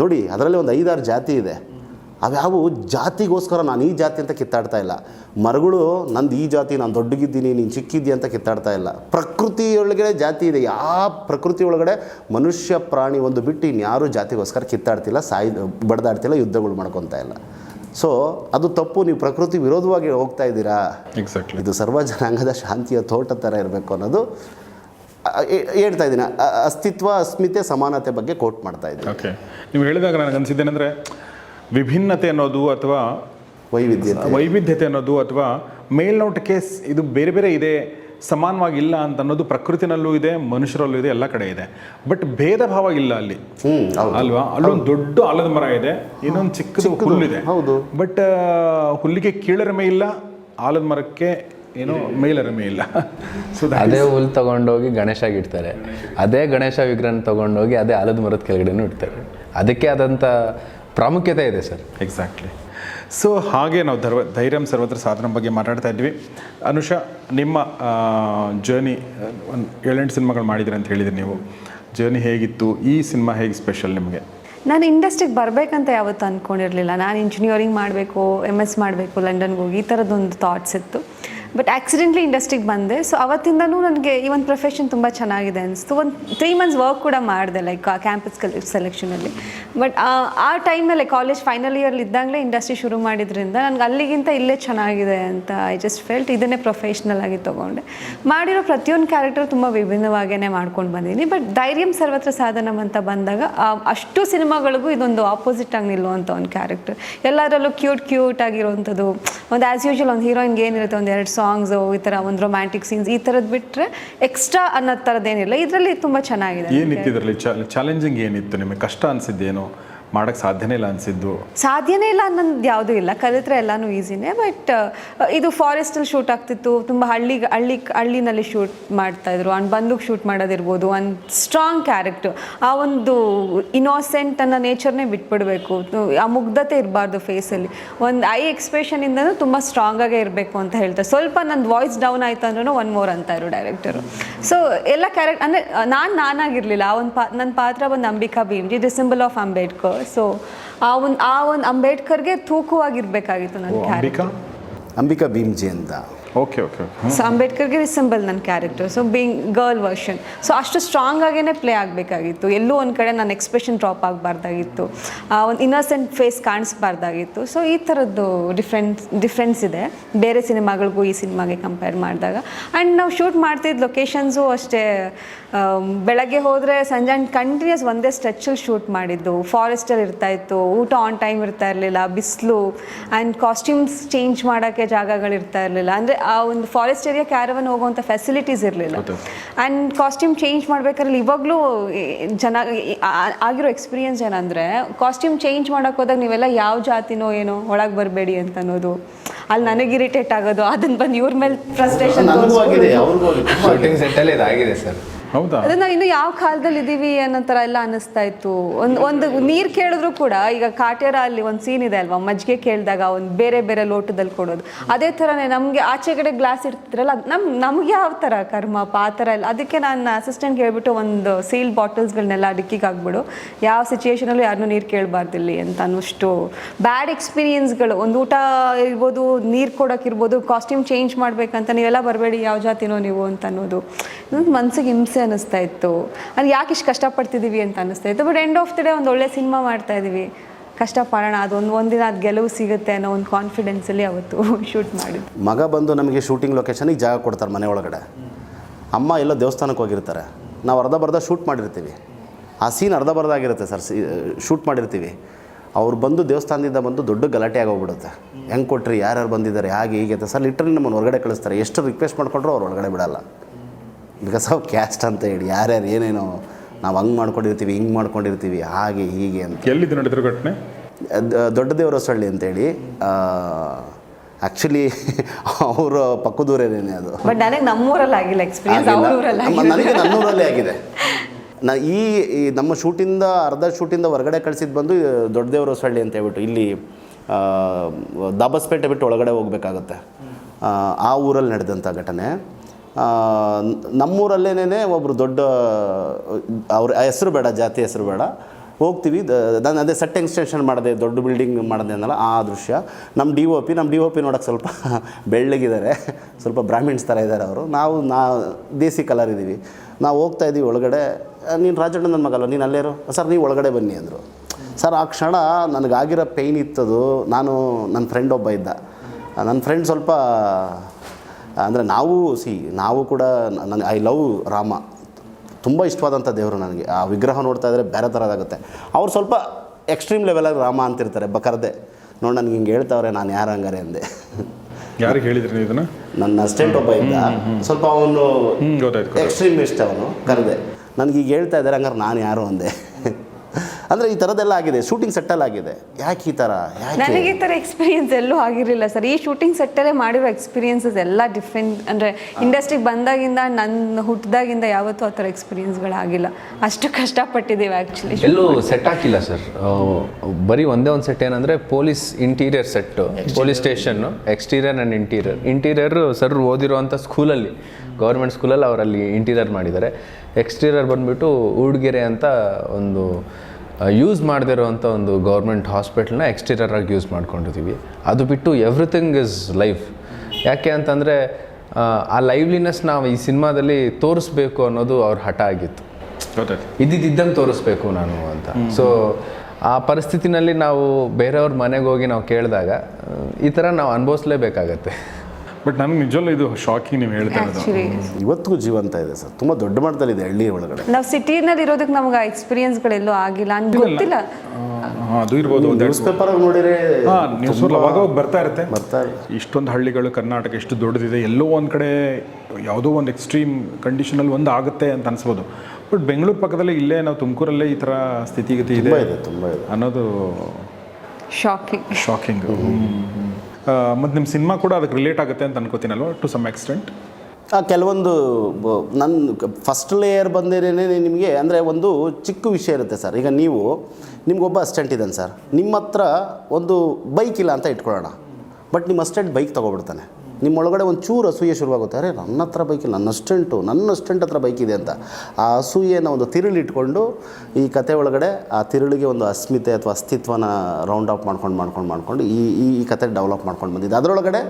ನೋಡಿ, ಅದರಲ್ಲಿ ಒಂದು ಐದಾರು ಜಾತಿ ಇದೆ. ಅವ್ಯಾವು ಜಾತಿಗೋಸ್ಕರ ನಾನು ಈ ಜಾತಿ ಅಂತ ಕಿತ್ತಾಡ್ತಾ ಇಲ್ಲ. ಮರಗಳು, ನಂದು ಈ ಜಾತಿ, ನಾನು ದೊಡ್ಡಗಿದ್ದೀನಿ, ನೀನು ಚಿಕ್ಕಿದ್ದಿ ಅಂತ ಕಿತ್ತಾಡ್ತಾ ಇಲ್ಲ. ಪ್ರಕೃತಿಯೊಳಗಡೆ ಜಾತಿ ಇದೆ. ಯಾವ ಪ್ರಕೃತಿ ಒಳಗಡೆ ಮನುಷ್ಯ ಪ್ರಾಣಿ ಒಂದು ಬಿಟ್ಟು ಇನ್ಯಾರೂ ಜಾತಿಗೋಸ್ಕರ ಕಿತ್ತಾಡ್ತಿಲ್ಲ, ಸಾಯ್, ಬಡ್ದಾಡ್ತಿಲ್ಲ, ಯುದ್ಧಗಳು ಮಾಡ್ಕೊತಾ ಇಲ್ಲ. ಸೊ ಅದು ತಪ್ಪು ನೀವು ಪ್ರಕೃತಿ ವಿರೋಧವಾಗಿ ಹೋಗ್ತಾ ಇದ್ದೀರಾ? ಎಕ್ಸಾಕ್ಟ್ಲಿ ಇದು ಸರ್ವ ಜನಾಂಗದ ಶಾಂತಿಯ ತೋಟ ಥರ ಇರಬೇಕು ಅನ್ನೋದು ಹೇಳ್ತಾ ಇದ್ದೀನಿ. ಅಸ್ತಿತ್ವ ಅಸ್ಮಿತೆ ಸಮಾನತೆ ಬಗ್ಗೆ ಕೋಟ್ ಮಾಡ್ತಾ ಇದ್ದೀನಿ. ಓಕೆ ನೀವು ಹೇಳಿದಾಗ ನನಗೆ ಅನಿಸಿದ್ದೇನೆಂದರೆ ವಿಭಿನ್ನತೆ ಅನ್ನೋದು ಅಥವಾ ವೈವಿಧ್ಯತೆ. ವೈವಿಧ್ಯತೆ ಅನ್ನೋದು ಅಥವಾ ಮೇಲ್ನೋಟಕ್ಕೆ ಇದು ಬೇರೆ ಬೇರೆ ಇದೆ ಸಮಾನವಾಗಿಲ್ಲ ಅಂತ ಅನ್ನೋದು ಪ್ರಕೃತಿನಲ್ಲೂ ಇದೆ ಮನುಷ್ಯರಲ್ಲೂ ಇದೆ ಎಲ್ಲ ಕಡೆ ಇದೆ. ಬಟ್ ಭೇದ ಭಾವ ಇಲ್ಲ ಅಲ್ಲಿ. ಅಲ್ವಾ? ಅಲ್ಲೊಂದು ದೊಡ್ಡ ಆಲದ ಮರ ಇದೆ ಇನ್ನೊಂದು ಚಿಕ್ಕದು ಹುಲ್ಲಿದೆ. ಹೌದು. ಬಟ್ ಹುಲ್ಲಿಗೆ ಕೀಳರಿಮೆ ಇಲ್ಲ ಆಲದ ಮರಕ್ಕೆ ಏನೋ ಮೇಲರಿಮೆ ಇಲ್ಲ. <laughs> ಸೊ ಅದೇ ಹುಲ್ ತಗೊಂಡೋಗಿ ಗಣೇಶಾಗಿ ಇಡ್ತಾರೆ. ಅದೇ ಗಣೇಶ ವಿಗ್ರಹನ ತಗೊಂಡೋಗಿ ಅದೇ ಆಲದ ಮರದ ಕೆಳಗಡೆನೂ ಇಡ್ತಾರೆ. ಅದಕ್ಕೆ ಆದಂಥ ಪ್ರಾಮುಖ್ಯತೆ ಇದೆ ಸರ್. ಎಕ್ಸಾಕ್ಟ್ಲಿ ಸೊ ಹಾಗೆ ನಾವು ಧರ್ವ ಧೈರ್ಯಂ ಸರ್ವತ್ರ ಸಾಧನ ಬಗ್ಗೆ ಮಾತಾಡ್ತಾ ಇದ್ವಿ. ಅನುಷಾ, ನಿಮ್ಮ ಜರ್ನಿ ಒಂದು ಏಳೆಂಟು ಸಿನಿಮಾಗಳು ಮಾಡಿದ್ರಿ ಅಂತ ಹೇಳಿದ್ರಿ ನೀವು. ಜರ್ನಿ ಹೇಗಿತ್ತು? ಈ ಸಿನಿಮಾ ಹೇಗೆ ಸ್ಪೆಷಲ್ ನಿಮಗೆ? ನಾನು ಇಂಡಸ್ಟ್ರಿಗೆ ಬರಬೇಕಂತ ಯಾವತ್ತು ಅಂದ್ಕೊಂಡಿರಲಿಲ್ಲ ನಾನು ಇಂಜಿನಿಯರಿಂಗ್ ಮಾಡಬೇಕು ಎಂ ಎಸ್ ಮಾಡಬೇಕು ಲಂಡನ್ಗೆ ಹೋಗಿ ಈ ಥರದ್ದೊಂದು ಥಾಟ್ಸ್ ಇತ್ತು. ಬಟ್ ಆಕ್ಸಿಡೆಂಟ್ಲಿ ಇಂಡಸ್ಟ್ರಿಗೆ ಬಂದೆ. ಸೊ ಅವತ್ತಿಂದನೂ ನನಗೆ ಈ ಒಂದು ಪ್ರೊಫೆಷನ್ ತುಂಬ ಚೆನ್ನಾಗಿದೆ ಅನಿಸ್ತು. ಒಂದು ತ್ರೀ ಮಂತ್ಸ್ ವರ್ಕ್ ಕೂಡ ಮಾಡಿದೆ ಲೈಕ್ ಕ್ಯಾಂಪಸ್ ಸೆಲೆಕ್ಷನಲ್ಲಿ ಬಟ್ ಆ ಟೈಮಲ್ಲಿ ಕಾಲೇಜ್ ಫೈನಲ್ ಇಯರ್ ಇದ್ದಾಗಲೇ ಇಂಡಸ್ಟ್ರಿ ಶುರು ಮಾಡಿದ್ರಿಂದ ನನಗೆ ಅಲ್ಲಿಗಿಂತ ಇಲ್ಲೇ ಚೆನ್ನಾಗಿದೆ ಅಂತ ಐ ಜಸ್ಟ್ ಫೆಲ್ಟ್ ಇದನ್ನೇ ಪ್ರೊಫೆಷ್ನಲ್ ಆಗಿ ತೊಗೊಂಡೆ. ಮಾಡಿರೋ ಪ್ರತಿಯೊಂದು ಕ್ಯಾರೆಕ್ಟರ್ ತುಂಬ ವಿಭಿನ್ನವಾಗೇ ಮಾಡ್ಕೊಂಡು ಬಂದಿದ್ದೀನಿ ಬಟ್ ಧೈರ್ಯಂ ಸರ್ವತ್ರ ಸಾಧನಂ ಅಂತ ಬಂದಾಗ ಅಷ್ಟು ಸಿನಿಮಾಗಳಿಗೂ ಇದೊಂದು ಆಪೋಸಿಟ್ ಆಗಿ ನಿಲ್ಲುವಂಥ ಒಂದು ಕ್ಯಾರೆಕ್ಟರ್ ಎಲ್ಲರಲ್ಲೂ ಕ್ಯೂಟ್ ಕ್ಯೂಟ್ ಆಗಿರುವಂಥದ್ದು. ಒಂದು ಆ್ಯಸ್ ಯೂಶುವಲ್ ಒಂದು ಹೀರೋಯಿನ್ಗೆ ಏನಿರುತ್ತೆ? ಒಂದು ಎರಡು ಸಾಂಗ್ಸು ಈ ಥರ ಒಂದು ರೊಮ್ಯಾಂಟಿಕ್ ಸೀನ್ಸ್ ಈ ಥರದ್ದು ಬಿಟ್ಟರೆ ಎಕ್ಸ್ಟ್ರಾ ಅನ್ನೋ ಥರದ್ದೇನಿಲ್ಲ ಇದರಲ್ಲಿ ತುಂಬ ಚೆನ್ನಾಗಿದೆ ಏನಿತ್ತು ಇದರಲ್ಲಿ? ಚಾಲೆಂಜಿಂಗ್ ಏನಿತ್ತು ನಿಮಗೆ? ಕಷ್ಟ ಅನಿಸಿದ್ದೇನೋ? ಮಾಡೋಕ್ಕೆ ಸಾಧ್ಯನೇ ಇಲ್ಲ ಅನಿಸಿದ್ದು. ಸಾಧ್ಯನೇ ಇಲ್ಲ ಅನ್ನೋದು ಯಾವುದೂ ಇಲ್ಲ. ಕಲಿತ್ರೆ ಎಲ್ಲಾನು ಈಸಿನೇ, ಬಟ್ ಇದು ಫಾರೆಸ್ಟಲ್ಲಿ ಶೂಟ್ ಆಗ್ತಿತ್ತು. ತುಂಬ ಹಳ್ಳಿ ಹಳ್ಳಿ, ಹಳ್ಳಿನಲ್ಲಿ ಶೂಟ್ ಮಾಡ್ತಾ ಇದ್ರು. ಅವ್ನು ಬಂದೂಕ್ ಶೂಟ್ ಮಾಡೋದಿರ್ಬೋದು. ಒಂದು ಸ್ಟ್ರಾಂಗ್ ಕ್ಯಾರೆಕ್ಟರ್. ಆ ಒಂದು ಇನೋಸೆಂಟ್ ಅನ್ನೋ ನೇಚರ್ನೇ ಬಿಟ್ಬಿಡಬೇಕು. ಆ ಮುಗ್ಧತೆ ಇರಬಾರ್ದು ಫೇಸಲ್ಲಿ. ಒಂದು ಐ ಎಕ್ಸ್ಪ್ರೆಷನ್ ಎಕ್ಸ್ಪ್ರೆಷನಿಂದನೂ ತುಂಬ ಸ್ಟ್ರಾಂಗಾಗೇ ಇರಬೇಕು ಅಂತ ಹೇಳ್ತಾರೆ. ಸ್ವಲ್ಪ ನನ್ನ ವಾಯ್ಸ್ ಡೌನ್ ಆಯ್ತು ಅಂದ್ರೂ ಒನ್ ಮೋರ್ ಅಂತಾರು ಡೈರೆಕ್ಟರು. ಸೊ, ಎಲ್ಲ ಕ್ಯಾರೆಕ್ಟ್ ಅಂದರೆ, ನಾನು ನಾನಾಗಿರಲಿಲ್ಲ. ಆ ಒಂದು ಪಾ ನನ್ನ ಪಾತ್ರ ಒಂದು Ambika Bhimji, the symbol of Ambedkar. So ಆ ಒಂದು ಆ ಒಂದು ಅಂಬೇಡ್ಕರ್ಗೆ ತೂಕವಾಗಿರ್ಬೇಕಾಗಿತ್ತು ನನ್ನ ಓ, ಅಂಬಿಕಾ? ಅಂಬಿಕಾ ಭೀಮ್ಜಿ ಅಂತ. ಓಕೆ ಓಕೆ ಸೊ ಅಂಬೇಡ್ಕರ್ಗೆ ರಿಸಂಬಲ್ ನನ್ನ character so being girl version so ಅಷ್ಟು ಸ್ಟ್ರಾಂಗ್ ಆಗೇ ಪ್ಲೇ ಆಗಬೇಕಾಗಿತ್ತು. ಎಲ್ಲೂ ಒಂದು ಕಡೆ ನನ್ನ ಎಕ್ಸ್ಪ್ರೆಷನ್ ಡ್ರಾಪ್ ಆಗಬಾರ್ದಾಗಿತ್ತು. ಒಂದು ಇನ್ನೋಸೆಂಟ್ ಫೇಸ್ ಕಾಣಿಸ್ಬಾರ್ದಾಗಿತ್ತು. ಸೊ ಈ ಥರದ್ದು ಡಿಫ್ರೆನ್ಸ್ ಡಿಫ್ರೆನ್ಸ್ ಇದೆ. ಬೇರೆ ಸಿನಿಮಾಗಳಿಗೂ ಈ ಸಿನಿಮಾಗೆ ಕಂಪೇರ್ ಮಾಡಿದಾಗ. ಆ್ಯಂಡ್ ನಾವು ಶೂಟ್ ಮಾಡ್ತಿದ್ದ ಲೊಕೇಶನ್ಸು ಅಷ್ಟೇ ಬೆಳಗ್ಗೆ ಹೋದರೆ ಸಂಜೆ ಆ್ಯಂಡ್ ಕಂಟಿನ್ಯೂಸ್ ಒಂದೇ ಸ್ಟ್ರೆಚ್ಚಲ್ಲಿ ಶೂಟ್ ಮಾಡಿದ್ದು. ಫಾರೆಸ್ಟಲ್ಲಿ ಇರ್ತಾ ಇತ್ತು. ಊಟ ಆನ್ ಟೈಮ್ ಇರ್ತಾ ಇರಲಿಲ್ಲ, ಬಿಸಿಲು. ಆ್ಯಂಡ್ ಕಾಸ್ಟ್ಯೂಮ್ಸ್ ಚೇಂಜ್ ಮಾಡೋಕ್ಕೆ ಜಾಗಗಳು ಇರ್ತಾ ಇರಲಿಲ್ಲ. ಅಂದರೆ ಆ ಒಂದು ಫಾರೆಸ್ಟ್ ಏರಿಯಾ ಕ್ಯಾರವನ್ ಹೋಗುವಂಥ ಫೆಸಿಲಿಟೀಸ್ ಇರಲಿಲ್ಲ. ಆ್ಯಂಡ್ ಕಾಸ್ಟ್ಯೂಮ್ ಚೇಂಜ್ ಮಾಡ್ಬೇಕಾದ್ರೆ ಇವಾಗಲೂ ಜನ ಆಗಿರೋ ಎಕ್ಸ್ಪೀರಿಯನ್ಸ್ ಏನಂದರೆ ಕಾಸ್ಟ್ಯೂಮ್ ಚೇಂಜ್ ಮಾಡೋಕೆ ಹೋದಾಗ ನೀವೆಲ್ಲ ಯಾವ ಜಾತಿನೋ ಏನೋ ಒಳಗೆ ಬರಬೇಡಿ ಅಂತ ಅನ್ನೋದು. ಅಲ್ಲಿ ನನಗೆ ಇರಿಟೇಟ್ ಆಗೋದು ಅದನ್ನು ಬಂದು ಇವ್ರ ಮೇಲೆ ಫ್ರಸ್ಟ್ರೇಷನ್ ಆಗಿದೆ ಸರ್. ನಾವು ಇನ್ನು ಯಾವ ಕಾಲದಲ್ಲಿ ಇದೀವಿ ಅನ್ನೋ ತರ ಎಲ್ಲ ಅನಿಸ್ತಾ ಇತ್ತು. ಒಂದು ಒಂದು ನೀರ್ ಕೇಳಿದ್ರು ಕೂಡ ಈಗ ಕಾಟೇರ ಅಲ್ಲಿ ಒಂದು ಸೀನ್ ಇದೆ ಅಲ್ವಾ? ಮಜ್ಜಿಗೆ ಕೇಳಿದಾಗ ಒಂದು ಬೇರೆ ಬೇರೆ ಲೋಟದಲ್ಲಿ ಕೊಡೋದು. ಅದೇ ತರನೇ ನಮಗೆ ಆಚೆ ಕಡೆ ಗ್ಲಾಸ್ ಇರ್ತಿರಲ್ಲ ನಮ್, ನಮ್ಗೆ ಯಾವ ಥರ ಕರ್ಮಪ್ಪ ಆ ತರ ಎಲ್ಲ? ಅದಕ್ಕೆ ನಾನು ಅಸಿಸ್ಟೆಂಟ್ ಹೇಳ್ಬಿಟ್ಟು ಒಂದು ಸೀಲ್ ಬಾಟಲ್ಸ್ಗಳನ್ನೆಲ್ಲ ಡಿಕ್ಕಿಗೆ ಹಾಕ್ಬಿಡು. ಯಾವ ಸಿಚುಯೇಷನಲ್ಲೂ ಯಾರನ್ನೂ ನೀರ್ ಕೇಳಬಾರ್ದಿಲ್ಲಿ ಅಂತ ಅನ್ನೋಷ್ಟು ಬ್ಯಾಡ್ ಎಕ್ಸ್ಪೀರಿಯನ್ಸ್ಗಳು ಒಂದು ಊಟ ಇರ್ಬೋದು, ನೀರ್ ಕೊಡಕ್ ಇರ್ಬೋದು ಕಾಸ್ಟ್ಯೂಮ್ ಚೇಂಜ್ ಮಾಡ್ಬೇಕಂತ ನೀವೆಲ್ಲ ಬರಬೇಡಿ, ಯಾವ ಜಾತಿನೋ ನೀವು ಅಂತ ಅನ್ನೋದು. ಮನ್ಸಿಗೆ ಹಿಂಸೆ ಅನ್ನಿಸ್ತಾ ಇತ್ತು. ಅದು ಯಾಕೆ ಇಷ್ಟು ಕಷ್ಟಪಡ್ತಿದ್ದೀವಿ ಅಂತ ಅನ್ನಿಸ್ತಾ ಇತ್ತು. But end of the day ಒಂದು ಒಳ್ಳೆ ಸಿನಿಮಾ ಮಾಡ್ತಾ ಇದ್ದೀವಿ ಕಷ್ಟಪಡೋಣ ಅದೊಂದು ಒಂದಿನ ಅದು ಗೆಲುವು ಸಿಗುತ್ತೆ ಅನ್ನೋ ಒಂದು ಕಾನ್ಫಿಡೆನ್ಸಲ್ಲಿ ಅವತ್ತು <laughs> ಶೂಟ್ ಮಾಡಿದ್ವಿ ಮಗ ಬಂದು ನಮಗೆ ಶೂಟಿಂಗ್ ಲೊಕೇಶನಿಗೆ ಜಾಗ ಕೊಡ್ತಾರೆ ಮನೆ ಒಳಗಡೆ. ಅಮ್ಮ ಎಲ್ಲೋ ದೇವಸ್ಥಾನಕ್ಕೆ ಹೋಗಿರ್ತಾರೆ. ನಾವು ಅರ್ಧ ಬರ್ಧ ಶೂಟ್ ಮಾಡಿರ್ತೀವಿ. ಆ ಸೀನ್ ಅರ್ಧ ಬರ್ಧ ಆಗಿರುತ್ತೆ ಸರ್ ಶೂಟ್ ಮಾಡಿರ್ತೀವಿ. ಅವ್ರು ಬಂದು ದೇವಸ್ಥಾನದಿಂದ ಬಂದು ದೊಡ್ಡ ಗಲಾಟೆ ಆಗೋಗ್ಬಿಡುತ್ತೆ. ಹೆಂಗೆ ಕೊಟ್ರಿ, ಯಾರ್ಯಾರು ಬಂದಿದ್ದಾರೆ, ಹಾಗೆ ಹೀಗೆ ಅಂತ. ಸರ್ ಲಿಟ್ರಲಿ ನಮ್ಮನ್ನು ಹೊರಗಡೆ ಕಳಿಸ್ತಾರೆ. ಎಷ್ಟು ರಿಕ್ವೆಸ್ಟ್ ಮಾಡಿಕೊಂಡ್ರು ಅವ್ರು ಒಳಗಡೆ ಬಿಡಲ್ಲ. ಬಿಕಾಸ್ ಆಫ್ ಕ್ಯಾಸ್ಟ್ ಅಂತ ಹೇಳಿ ಯಾರ್ಯಾರು ಏನೇನೋ ನಾವು ಹಂಗೆ ಮಾಡ್ಕೊಂಡಿರ್ತೀವಿ ಹಿಂಗೆ ಮಾಡ್ಕೊಂಡಿರ್ತೀವಿ ಹಾಗೆ ಹೀಗೆ ಅಂತ. ಎಲ್ಲಿದ್ದು ನಡೆದ್ರು ಘಟನೆ ದೊಡ್ಡ ದೇವರ ದೇವರಸಳ್ಳಿ ಅಂತೇಳಿ ಆ್ಯಕ್ಚುಲಿ <laughs> ಅವರ ಪಕ್ಕದೂರೇನೇ ಅದು. ಬಟ್ ನನಗೆ ನಮ್ಮೂರಲ್ಲಿ ಆಗಿಲ್ಲ ಎಕ್ಸ್ಪೀರಿಯನ್ಸ್ ನನಗೆ ನನ್ನೂರಲ್ಲೇ ಆಗಿದೆ. ನಾ ಈ ಈ ನಮ್ಮ ಶೂಟಿಂದ ಅರ್ಧ ಶೂಟಿಂದ ಹೊರಗಡೆ ಕಳಿಸಿದ್ದು ಬಂದು ದೊಡ್ಡ ದೇವರ ಹೊಸಳ್ಳಿ ಅಂತ ಹೇಳ್ಬಿಟ್ಟು ಇಲ್ಲಿ ಆ, ದಾಬಸ್ಪೇಟೆ ಬಿಟ್ಟು ಒಳಗಡೆ ಹೋಗಬೇಕಾಗತ್ತೆ. ಆ, ಊರಲ್ಲಿ ನಡೆದಂಥ ಘಟನೆ. ನಮ್ಮೂರಲ್ಲೇನೇ ಒಬ್ಬರು ದೊಡ್ಡ, ಅವ್ರ ಹೆಸರು ಬೇಡ, ಜಾತಿ ಹೆಸರು ಬೇಡ. ಹೋಗ್ತೀವಿ ನಾನು ಅದೇ ಸೆಟ್ ಎಕ್ಸ್ಟೆನ್ಷನ್ ಮಾಡಿದೆ, ದೊಡ್ಡ ಬಿಲ್ಡಿಂಗ್ ಮಾಡಿದೆ ಅನ್ನಲ್ಲ ಆ ದೃಶ್ಯ. ನಮ್ಮ ಡಿ ಒ ಪಿ ನಮ್ಮ ಡಿ ಒ ಪಿ ನೋಡೋಕ್ಕೆ ಸ್ವಲ್ಪ <laughs> ಬೆಳ್ಳಗಿದ್ದಾರೆ. ಸ್ವಲ್ಪ ಬ್ರಾಹ್ಮಿಣ್ಸ್ ಥರ ಇದ್ದಾರೆ ಅವರು. ನಾವು, ನಾ, ದೇಸಿ ಕಲರ್ ಇದ್ದೀವಿ. ನಾವು ಹೋಗ್ತಾ ಇದ್ದೀವಿ ಒಳಗಡೆ. ನೀನು ರಾಜಣ್ಣ ನನ್ನ ಮಗಲ್ಲ ನೀನು ಅಲ್ಲೇರು? ಸರ್, ನೀವು ಒಳಗಡೆ ಬನ್ನಿ ಅಂದರು. ಸರ್, ಆ ಕ್ಷಣ ನನಗಾಗಿರೋ ಪೇಯ್ನ್ ಇತ್ತದು. ನಾನು ನನ್ನ ಫ್ರೆಂಡ್ ಒಬ್ಬ ಇದ್ದ. ನನ್ನ ಫ್ರೆಂಡ್ ಸ್ವಲ್ಪ ಅಂದರೆ ನಾವು ಸಿ ನಾವು ಕೂಡ ನನಗೆ ಐ ಲವ್ ರಾಮ. ತುಂಬ ಇಷ್ಟವಾದಂಥ ದೇವರು ನನಗೆ. ಆ ವಿಗ್ರಹ ನೋಡ್ತಾ ಇದ್ದರೆ ಬೇರೆ ಥರದಾಗುತ್ತೆ ಅವ್ರು ಸ್ವಲ್ಪ ಎಕ್ಸ್ಟ್ರೀಮ್ ಲೆವೆಲಲ್ಲಿ ರಾಮ ಅಂತಿರ್ತಾರೆ ಬ ಕರೆದೆ. ನೋಡಿ ನನಗೆ ಹಿಂಗೆ ಹೇಳ್ತಾವ್ರೆ ನಾನು ಯಾರು ಹಂಗಾರೆ ಅಂದೆ. ಯಾರಿಗೆ ಹೇಳಿದ್ರಿ ಇದನ್ನು? ನನ್ನ ಅಸ್ಟೆಂಟ್ ಒಬ್ಬ ಇದ್ದ. ಸ್ವಲ್ಪ ಅವನು ಎಕ್ಸ್ಟ್ರೀಮ್. ಎಕ್ಸ್ಟ್ರೀಮಿಸ್ಟ್ ಅವನು ಕರೆದೆ. ನನಗೆ ಈಗ ಹೇಳ್ತಾ ಇದ್ದಾರೆ ಹಂಗಾರೆ ನಾನು ಯಾರು ಅಂದೆ. ಅಂದರೆ ಈ ಥರದ್ದೆಲ್ಲ ಆಗಿದೆ ಶೂಟಿಂಗ್ ಸೆಟ್ಟಲ್ಲಿ ಆಗಿದೆ. ಯಾಕೆ ಈ ಥರ ನನಗೆ ಈ ಥರ ಎಕ್ಸ್ಪೀರಿಯನ್ಸ್ ಎಲ್ಲೂ ಆಗಿರಲಿಲ್ಲ ಸರ್. ಈ ಶೂಟಿಂಗ್ ಸೆಟ್ಟಲ್ಲೇ ಮಾಡಿರೋ ಎಕ್ಸ್ಪೀರಿಯನ್ಸಸ್ ಎಲ್ಲ ಡಿಫ್ರೆಂಟ್ ಅಂದರೆ ಇಂಡಸ್ಟ್ರಿಗೆ ಬಂದಾಗಿಂದ ನನ್ನ ಹುಟ್ಟಿದಾಗಿಂದ ಯಾವತ್ತೂ ಆ ಥರ ಎಕ್ಸ್ಪೀರಿಯನ್ಸ್ಗಳಾಗಿಲ್ಲ ಅಷ್ಟು ಕಷ್ಟಪಟ್ಟಿದ್ದೀವಿ ಆ್ಯಕ್ಚುಲಿ ಎಲ್ಲೂ ಸೆಟ್ ಹಾಕಿಲ್ಲ ಸರ್ ಬರೀ ಒಂದೇ ಒಂದು ಸೆಟ್ ಏನಂದರೆ police interior set police station exterior and interior interior sir ಓದಿರೋವಂಥ ಸ್ಕೂಲಲ್ಲಿ ಗೌರ್ಮೆಂಟ್ ಸ್ಕೂಲಲ್ಲಿ ಅವರಲ್ಲಿ ಇಂಟೀರಿಯರ್ ಮಾಡಿದ್ದಾರೆ. ಎಕ್ಸ್ಟೀರಿಯರ್ ಬಂದುಬಿಟ್ಟು ಊಡ್ಗೆರೆ ಅಂತ ಒಂದು ಯೂಸ್ ಮಾಡದಿರೋವಂಥ ಒಂದು ಗೌರ್ಮೆಂಟ್ ಹಾಸ್ಪಿಟಲ್ನ ಎಕ್ಸ್ಟೀರಿಯರ್ ಆಗಿ ಯೂಸ್ ಮಾಡ್ಕೊಂಡಿದ್ದೀವಿ ಅದು ಬಿಟ್ಟು ಎವ್ರಿಥಿಂಗ್ ಇಸ್ ಲೈಫ್ ಯಾಕೆ ಅಂತಂದರೆ ಆ ಲೈವ್ಲಿನೆಸ್ ನಾವು ಈ ಸಿನಿಮಾದಲ್ಲಿ ತೋರಿಸ್ಬೇಕು ಅನ್ನೋದು ಅವ್ರ ಹಠ ಆಗಿತ್ತು. ಇದ್ದಿದ್ದಂಗೆ ತೋರಿಸ್ಬೇಕು ನಾನು ಅಂತ. ಸೊ ಆ ಪರಿಸ್ಥಿತಿನಲ್ಲಿ ನಾವು ಬೇರೆಯವ್ರ ಮನೆಗೆ ಹೋಗಿ ನಾವು ಕೇಳಿದಾಗ ಈ ಥರ ನಾವು ಅನುಭವಿಸ್ಲೇಬೇಕಾಗತ್ತೆ. ಬಟ್ ನನಗೆ ನಿಜವಲ್ಲೂ ಇದು ಶಾಕಿಂಗ್ ನೀವು ಹೇಳ್ತಾ ಇರೋದು. ಇವತ್ತಿಗೂ ಜೀವಂತ ಇದೆ ಸರ್. ತುಂಬ ದೊಡ್ಡ ಮಟ್ಟದಲ್ಲಿ ಇದೆ ಹಳ್ಳಿ ಒಳಗಡೆ. ನಾವು ಸಿಟಿನಲ್ಲಿ ಇರೋದಕ್ಕೆ ನಮ್ಗೆ ಆ ಎಕ್ಸ್ಪೀರಿಯನ್ಸ್ಗಳೆಲ್ಲೂ ಆಗಿಲ್ಲ. ಅಂತ ಗೊತ್ತಿಲ್ಲ. ಹಾ, ಅದು ಇರ್ಬೋದು ನ್ಯೂಸ್ ಪೇಪರ್ ನೋಡಿದ್ರೆ ಹಾ ನ್ಯೂಸ್ ಅವಾಗ ಅವಾಗ ಬರ್ತಾ ಇರುತ್ತೆ. ಬರ್ತಾ. ಇಷ್ಟೊಂದು ಹಳ್ಳಿಗಳು ಕರ್ನಾಟಕ ಎಷ್ಟು ದೊಡ್ಡದಿದೆ ಎಲ್ಲೋ ಒಂದು ಕಡೆ ಯಾವುದೋ ಒಂದು ಎಕ್ಸ್ಟ್ರೀಮ್ ಕಂಡೀಷನಲ್ಲಿ ಒಂದು ಆಗುತ್ತೆ ಅಂತ ಅನ್ಸ್ಬೋದು. ಬಟ್ ಬೆಂಗಳೂರು ಪಕ್ಕದಲ್ಲೇ ಇಲ್ಲೇ ನಾವು ತುಮಕೂರಲ್ಲೇ ಈ ಥರ ಸ್ಥಿತಿಗತಿ ಇದೆ ತುಂಬ ಇದೆ ತುಂಬ ಇದೆ. ಅನ್ನೋದು ಶಾಕಿಂಗ್ ಶಾಕಿಂಗ್ ಮತ್ತು ನಿಮ್ಮ ಸಿನಿಮಾ ಕೂಡ ಅದಕ್ಕೆ ರಿಲೇಟ್ ಆಗುತ್ತೆ ಅಂತ ಅನ್ಕೋತೀನಲ್ವ ಟು ಸಮ್ ಎಕ್ಸ್ಟೆಂಟ್ ಕೆಲವೊಂದು ನನ್ನ ಫಸ್ಟ್ ಲೇಯರ್ ಬಂದೇನೆ ನಿಮಗೆ, ಅಂದರೆ ಒಂದು ಚಿಕ್ಕ ವಿಷಯ ಇರುತ್ತೆ ಸರ್ ಈಗ ನೀವು, ನಿಮಗೊಬ್ಬ ಅಸ್ಟೆಂಟ್ ಇದ್ದಾನೆ ಸರ್ ನಿಮ್ಮ ಹತ್ರ ಒಂದು ಬೈಕ್ ಇಲ್ಲ ಅಂತ ಇಟ್ಕೊಳ್ಳೋಣ. ಬಟ್ ನಿಮ್ಮ ಅಸ್ಟೆಂಟ್ ಬೈಕ್ ತೊಗೊಬಿಡ್ತಾನೆ. ನಿಮ್ಮ ಒಳಗಡೆ ಒಂದು ಚೂರು ಅಸೂಯೆ ಶುರುವಾಗುತ್ತೆ. ಅರೆ ನನ್ನ ಹತ್ರ ಬೈಕ್ ಇಲ್ಲ ನನ್ನ ಅಸ್ಟೆಂಟು ನನ್ನ ಅಸ್ಟೆಂಟ್ ಹತ್ರ ಬೈಕ್ ಇದೆ ಅಂತ. ಆ ಅಸೂಯೆನ ಒಂದು ತಿರುಳಿಟ್ಕೊಂಡು ಈ ಕತೆ ಒಳಗಡೆ ಆ ತಿರುಳಿಗೆ ಒಂದು ಅಸ್ಮಿತೆ ಅಥವಾ ಅಸ್ತಿತ್ವನ ರೌಂಡ್ ಆಫ್ ಮಾಡ್ಕೊಂಡು ಮಾಡ್ಕೊಂಡು ಮಾಡ್ಕೊಂಡು ಈ ಈ ಈ ಕತೆ ಡೆವಲಪ್ ಮಾಡ್ಕೊಂಡು ಬಂದಿದ್ದೆ ಅದರೊಳಗಡೆ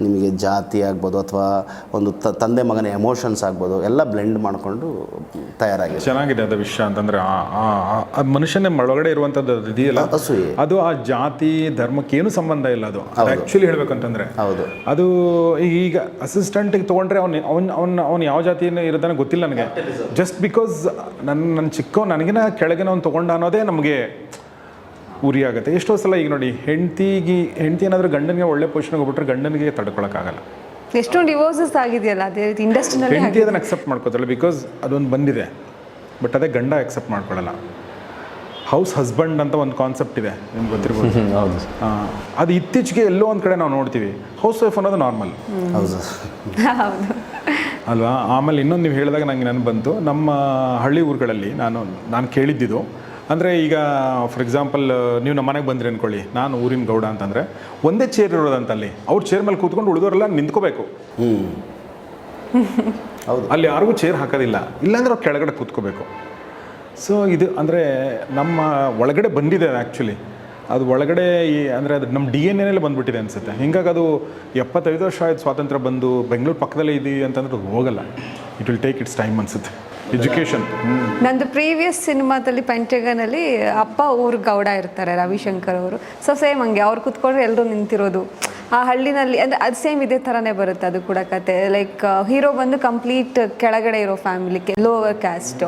ನಿಮಗೆ ಜಾತಿ ಆಗ್ಬೋದು ಅಥವಾ ಒಂದು ತ- ತಂದೆ ಮಗನ ಎಮೋಷನ್ಸ್ ಆಗ್ಬೋದು ಎಲ್ಲ ಬ್ಲೆಂಡ್ ಮಾಡಿಕೊಂಡು ತಯಾರಾಗಿದೆ. ಚೆನ್ನಾಗಿದೆ ಅದು ವಿಷಯ ಅಂತಂದರೆ ಮನುಷ್ಯನೇ ಒಳಗಡೆ ಇರುವಂಥದ್ದು ಅದು ಇದೆಯಲ್ಲ? ಅಸೂಯೆ. ಅದು ಆ ಜಾತಿ ಧರ್ಮಕ್ಕೆ ಏನು ಸಂಬಂಧ ಇಲ್ಲ ಅದು. ಆ್ಯಕ್ಚುಲಿ ಹೇಳ್ಬೇಕಂತಂದರೆ ಹೌದು. ಅದು ಈಗ ಅಸಿಸ್ಟೆಂಟಿಗೆ ತೊಗೊಂಡ್ರೆ ಅವ್ನು ಅವ್ನು ಅವ್ನು ಅವ್ನು ಯಾವ ಜಾತಿಯನ್ನು ಇರೋದನ್ನ ಗೊತ್ತಿಲ್ಲ ನನಗೆ. ಜಸ್ಟ್ ಬಿಕಾಸ್ ನನ್ನ ನನ್ನ ಚಿಕ್ಕ ನನಗಿನ ಕೆಳಗಿನ ಅವ್ನು ತೊಗೊಂಡ ಅನ್ನೋದೇ ನಮಗೆ ಉರಿ ಆಗುತ್ತೆ. ಎಷ್ಟೋ ಸಲ ಈಗ ನೋಡಿ ಹೆಂಡ್ತಿಗೆ ಹೆಂಡತಿ ಏನಾದರೂ ಗಂಡನಿಗೆ ಒಳ್ಳೆ ಪೊಸಿಷನ್ಗೆ ಹೋಗ್ಬಿಟ್ರೆ ಗಂಡನಿಗೆ ತಡ್ಕೊಳಕ್ಕಾಗಲ್ಲ. ಎಷ್ಟೊಂದು ಡಿವೋರ್ಸಸ್ ಆಗಿದೆಯಲ್ಲ ಅದೇ ರೀತಿ ಇಂಡಸ್ಟ್ರಿನಲ್ಲಿ ಹೆಂಡತಿ ಅದನ್ನು ಅಕ್ಸೆಪ್ಟ್ ಮಾಡ್ಕೋತಾಳೆ ಬಿಕಾಸ್ ಅದೊಂದು ಬಂದಿದೆ. ಬಟ್ ಅದೇ ಗಂಡ ಅಕ್ಸೆಪ್ಟ್ ಮಾಡ್ಕೊಳ್ಳಲ್ಲ ಹೌಸ್ ಹಸ್ಬೆಂಡ್ ಅಂತ ಒಂದು ಕಾನ್ಸೆಪ್ಟ್ ಇದೆ ನಿಮ್ಗೆ ಗೊತ್ತಿರ್ಬೋದು. ಹೌದು. ಆ, ಅದು ಇತ್ತೀಚೆಗೆ ಎಲ್ಲೋ ಒಂದು ಕಡೆ ನಾವು ನೋಡ್ತೀವಿ. ಹೌಸ್ ವೈಫ್ ಅನ್ನೋದು ನಾರ್ಮಲ್ ಹೌದು. ಹೌದು. ಅಲ್ವಾ? ಆಮೇಲೆ ಇನ್ನೊಂದು ನೀವು ಹೇಳಿದಾಗ ನನಗೆ ನೆನಪು ಬಂತು. ನಮ್ಮ ಹಳ್ಳಿ ಊರುಗಳಲ್ಲಿ ನಾನು ನಾನು ಕೇಳಿದ್ದಿದ್ದು ಅಂದರೆ ಈಗ ಫಾರ್ ಎಕ್ಸಾಂಪಲ್ ನೀವು ನಮ್ಮ ಮನೆಗೆ ಬಂದ್ರಿ ಅಂದ್ಕೊಳ್ಳಿ ನಾನು ಊರಿನ ಗೌಡ ಅಂತಂದರೆ ಒಂದೇ ಚೇರ್ ಇರೋದಂತ ಅಲ್ಲಿ. ಅವ್ರ ಚೇರ್ ಮೇಲೆ ಕೂತ್ಕೊಂಡು ಉಳಿದವರೆಲ್ಲ ನಿಂತ್ಕೋಬೇಕು. ಹ್ಞೂ ಹೌದು ಅಲ್ಲಿ ಯಾರಿಗೂ ಚೇರ್ ಹಾಕೋದಿಲ್ಲ. ಇಲ್ಲಾಂದ್ರೆ ಅವ್ರು ಕೆಳಗಡೆ ಕೂತ್ಕೋಬೇಕು. ಸೊ ಇದು ಅಂದರೆ ನಮ್ಮ ಒಳಗಡೆ ಬಂದಿದೆ ಆ್ಯಕ್ಚುಲಿ ಅದು ಒಳಗಡೆ ಈ ಅಂದರೆ ಅದು ನಮ್ಮ ಡಿ ಎನ್ ಎನಲ್ಲಿ ಬಂದ್ಬಿಟ್ಟಿದೆ ಅನಿಸುತ್ತೆ. ಹಿಂಗಾಗಿ ಅದು ಎಪ್ಪತ್ತೈದು ವರ್ಷ ಆಯ್ತು ಸ್ವಾತಂತ್ರ್ಯ ಬಂದು, ಬೆಂಗಳೂರು ಪಕ್ಕದಲ್ಲೇ ಇದೀವಿ ಅಂತಂದ್ರೆ ಅದು ಹೋಗಲ್ಲ. It will take its time ಅನಿಸುತ್ತೆ. ಎಜುಕೇಷನ್ ನಂದು ಪ್ರೀವಿಯಸ್ ಸಿನಿಮಾದಲ್ಲಿ ಪಂಚಗನಲ್ಲಿ ಅಪ್ಪ ಊರು ಗೌಡ ಇರ್ತಾರೆ, ರವಿಶಂಕರ್ ಅವರು. ಸೊ ಸೇಮ್ ಹಂಗೆ, ಅವ್ರು ಕುತ್ಕೊಂಡ್ರೆ ಎಲ್ಲರೂ ನಿಂತಿರೋದು. ಆ ಹಳ್ಳಿನಲ್ಲಿ, ಅಂದ್ರೆ ಅದು ಸೇಮ್ ಇದೇ ಥರನೇ ಬರುತ್ತೆ ಅದು ಕೂಡ ಕತೆ. ಲೈಕ್ ಹೀರೋ ಬಂದು ಕಂಪ್ಲೀಟ್ ಕೆಳಗಡೆ ಇರೋ ಫ್ಯಾಮಿಲಿಗೆ ಲೋವರ್ ಕ್ಯಾಸ್ಟು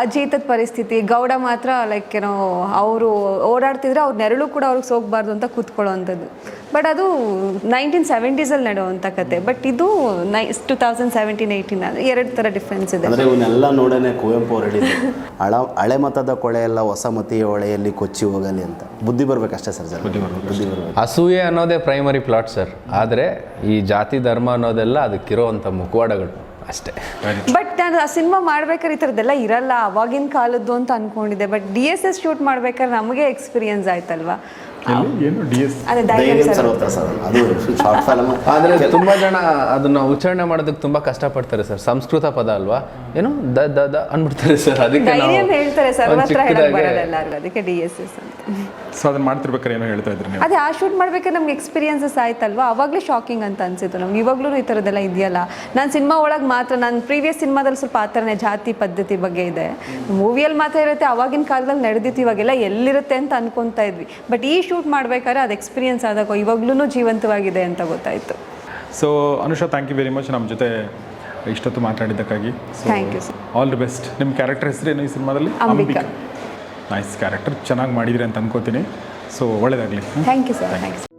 ಅಜೀತದ ಪರಿಸ್ಥಿತಿ, ಗೌಡ ಮಾತ್ರ ಲೈಕ್ ಏನೋ, ಅವರು ಓಡಾಡ್ತಿದ್ರೆ ಅವ್ರ ನೆರಳು ಕೂಡ ಅವ್ರಿಗೆ ಸೋಗಬಾರ್ದು ಅಂತ ಕೂತ್ಕೊಳ್ಳೋ ಅಂಥದ್ದು ಬಟ್ ಅದು ನೈನ್ಟೀನ್ ಸೆವೆಂಟೀಸಲ್ಲಿ ನಡೆಯುವಂಥ ಕತೆ. ಬಟ್ ಇದು ನೈ ಟೂ ತೌಸಂಡ್ ಸೆವೆಂಟೀನ್ ಏಯ್ಟೀನ್ ಅಂದರೆ ಎರಡು ಥರ ಡಿಫ್ರೆನ್ಸ್ ಇದೆ. ಅಂದರೆ ಇವನ್ನೆಲ್ಲ ನೋಡೋಣ ಕುವೆಂಪು ಹೊರಡಿ ಹೇಳಿದ್ರು ಹಳ ಹಳೆ ಮತದ ಕೊಳೆ ಎಲ್ಲ ಹೊಸ ಮತಿಯ ಹೊಳೆಯಲ್ಲಿ ಕೊಚ್ಚಿ ಹೋಗಲಿ ಅಂತ. ಬುದ್ಧಿ ಬರಬೇಕಷ್ಟೇ ಸರ್ ಸರ್ ಬುದ್ಧಿ ಬರಬೇಕು. ಅಸೂಯೆ ಅನ್ನೋದೇ ಪ್ರೈಮರಿ ಪ್ಲಾಟ್ ಸರ್ ಆದರೆ ಈ ಜಾತಿ ಧರ್ಮ ಅನ್ನೋದೆಲ್ಲ ಅದಕ್ಕಿರೋವಂಥ ಮುಖವಾಡಗಳು ಅಷ್ಟೇ. ಬಟ್ ನಾನು ಆ ಸಿನಿಮಾ ಮಾಡ್ಬೇಕಾದ್ರೆ ಈ ಥರದ್ದೆಲ್ಲ ಇರಲ್ಲ. ಅವಾಗಿನ ಕಾಲದ್ದು ಅಂತ ಅನ್ಕೊಂಡಿದ್ದೆ. But D S S shoot ಮಾಡ್ಬೇಕಾದ್ರೆ ನಮಗೆ ಎಕ್ಸ್ಪೀರಿಯನ್ಸ್ ಆಯ್ತಲ್ವಾ? ಏನು? D S? ಅದೇ ಸರ್. ಸರ್. ಶಾರ್ಟ್ ಫಿಲಮ್ ಆದರೆ ತುಂಬ ಜನ ಅದನ್ನ ಉಚ್ಚಾರಣೆ ಮಾಡೋದಕ್ಕೆ ಕಷ್ಟ ಪಡ್ತಾರೆ ಸರ್. ಸಂಸ್ಕೃತ ಪದ ಅಲ್ವಾ? ಏನು ದ ದ ದ ಅಂದ್ಬಿಡ್ತಾರೆ ಸರ್. ಅದಕ್ಕೆ ಹೇಳ್ತಾರೆ ಎಲ್ಲರಿಗೂ. ಅದಕ್ಕೆ ಡಿ ಎಸ್ ಎಸ್ ಅಂತ. ಸೊ ಅದನ್ನ ಮಾಡ್ತಿರ್ಬೇಕಾರೆ ಏನೋ ಹೇಳ್ತಾ ಇದ್ರಿ ನೀವು? ಅದೇ ಆ ಶೂಟ್ ಮಾಡ್ಬೇಕಾದ್ರೆ ನಮ್ಗೆ ಎಕ್ಸ್ಪೀರಿಯನ್ಸಸ್ ಆಯ್ತಲ್ವಾ? ಅವಾಗಲೇ ಶಾಕಿಂಗ್ ಅಂತ ಅನ್ಸಿತ್ತು ನಮ್ಗೆ. ಇವಾಗಲೂ ಈ ಥರದ್ದೆಲ್ಲ ಇದೆಯಲ್ಲ. ನಾನು ಸಿನಿಮಾ ಒಳಗೆ ಮಾತ್ರ ನಾನು ಪ್ರೀವಿಯಸ್ ಸಿನಿಮಾದಲ್ಲಿ ಸ್ವಲ್ಪ ಆ ಥರನೇ ಜಾತಿ ಪದ್ಧತಿ ಬಗ್ಗೆ ಇದೆ. ಮೂವಿಯಲ್ಲಿ ಮಾತ್ರ ಇರುತ್ತೆ ಅವಾಗಿನ ಕಾಲದಲ್ಲಿ ನಡೆದಿತ್ತು ಇವಾಗೆಲ್ಲ ಎಲ್ಲಿರುತ್ತೆ ಅಂತ ಅನ್ಕೊತಾ ಇದ್ವಿ. ಬಟ್ ಈ ಶೂಟ್ ಮಾಡ್ಬೇಕಾದ್ರೆ ಅದು ಎಕ್ಸ್ಪೀರಿಯನ್ಸ್ ಆದಾಗ ಇವಾಗ್ಲೂ ಜೀವಂತವಾಗಿದೆ ಅಂತ ಗೊತ್ತಾಯ್ತು. So Anusha thank you very much ನಮ್ಮ ಜೊತೆ ಇಷ್ಟೊತ್ತು ಮಾತಾಡಿದ್ದಕ್ಕಾಗಿ. Thank you. All the best ನಿಮ್ಮ ಕ್ಯಾರೆಕ್ಟರ್ ಏನು ಈ ಸಿನಿಮಾದಲ್ಲಿ ಅಂಬಿಕಾ. ನೈಸ್ ಕ್ಯಾರೆಕ್ಟರ್ ಚೆನ್ನಾಗಿ ಮಾಡಿದ್ರಿ ಅಂತ ಅನ್ಕೋತೀನಿ. ಸೊ ಒಳ್ಳೇದಾಗಲಿ. Thank you sir thanks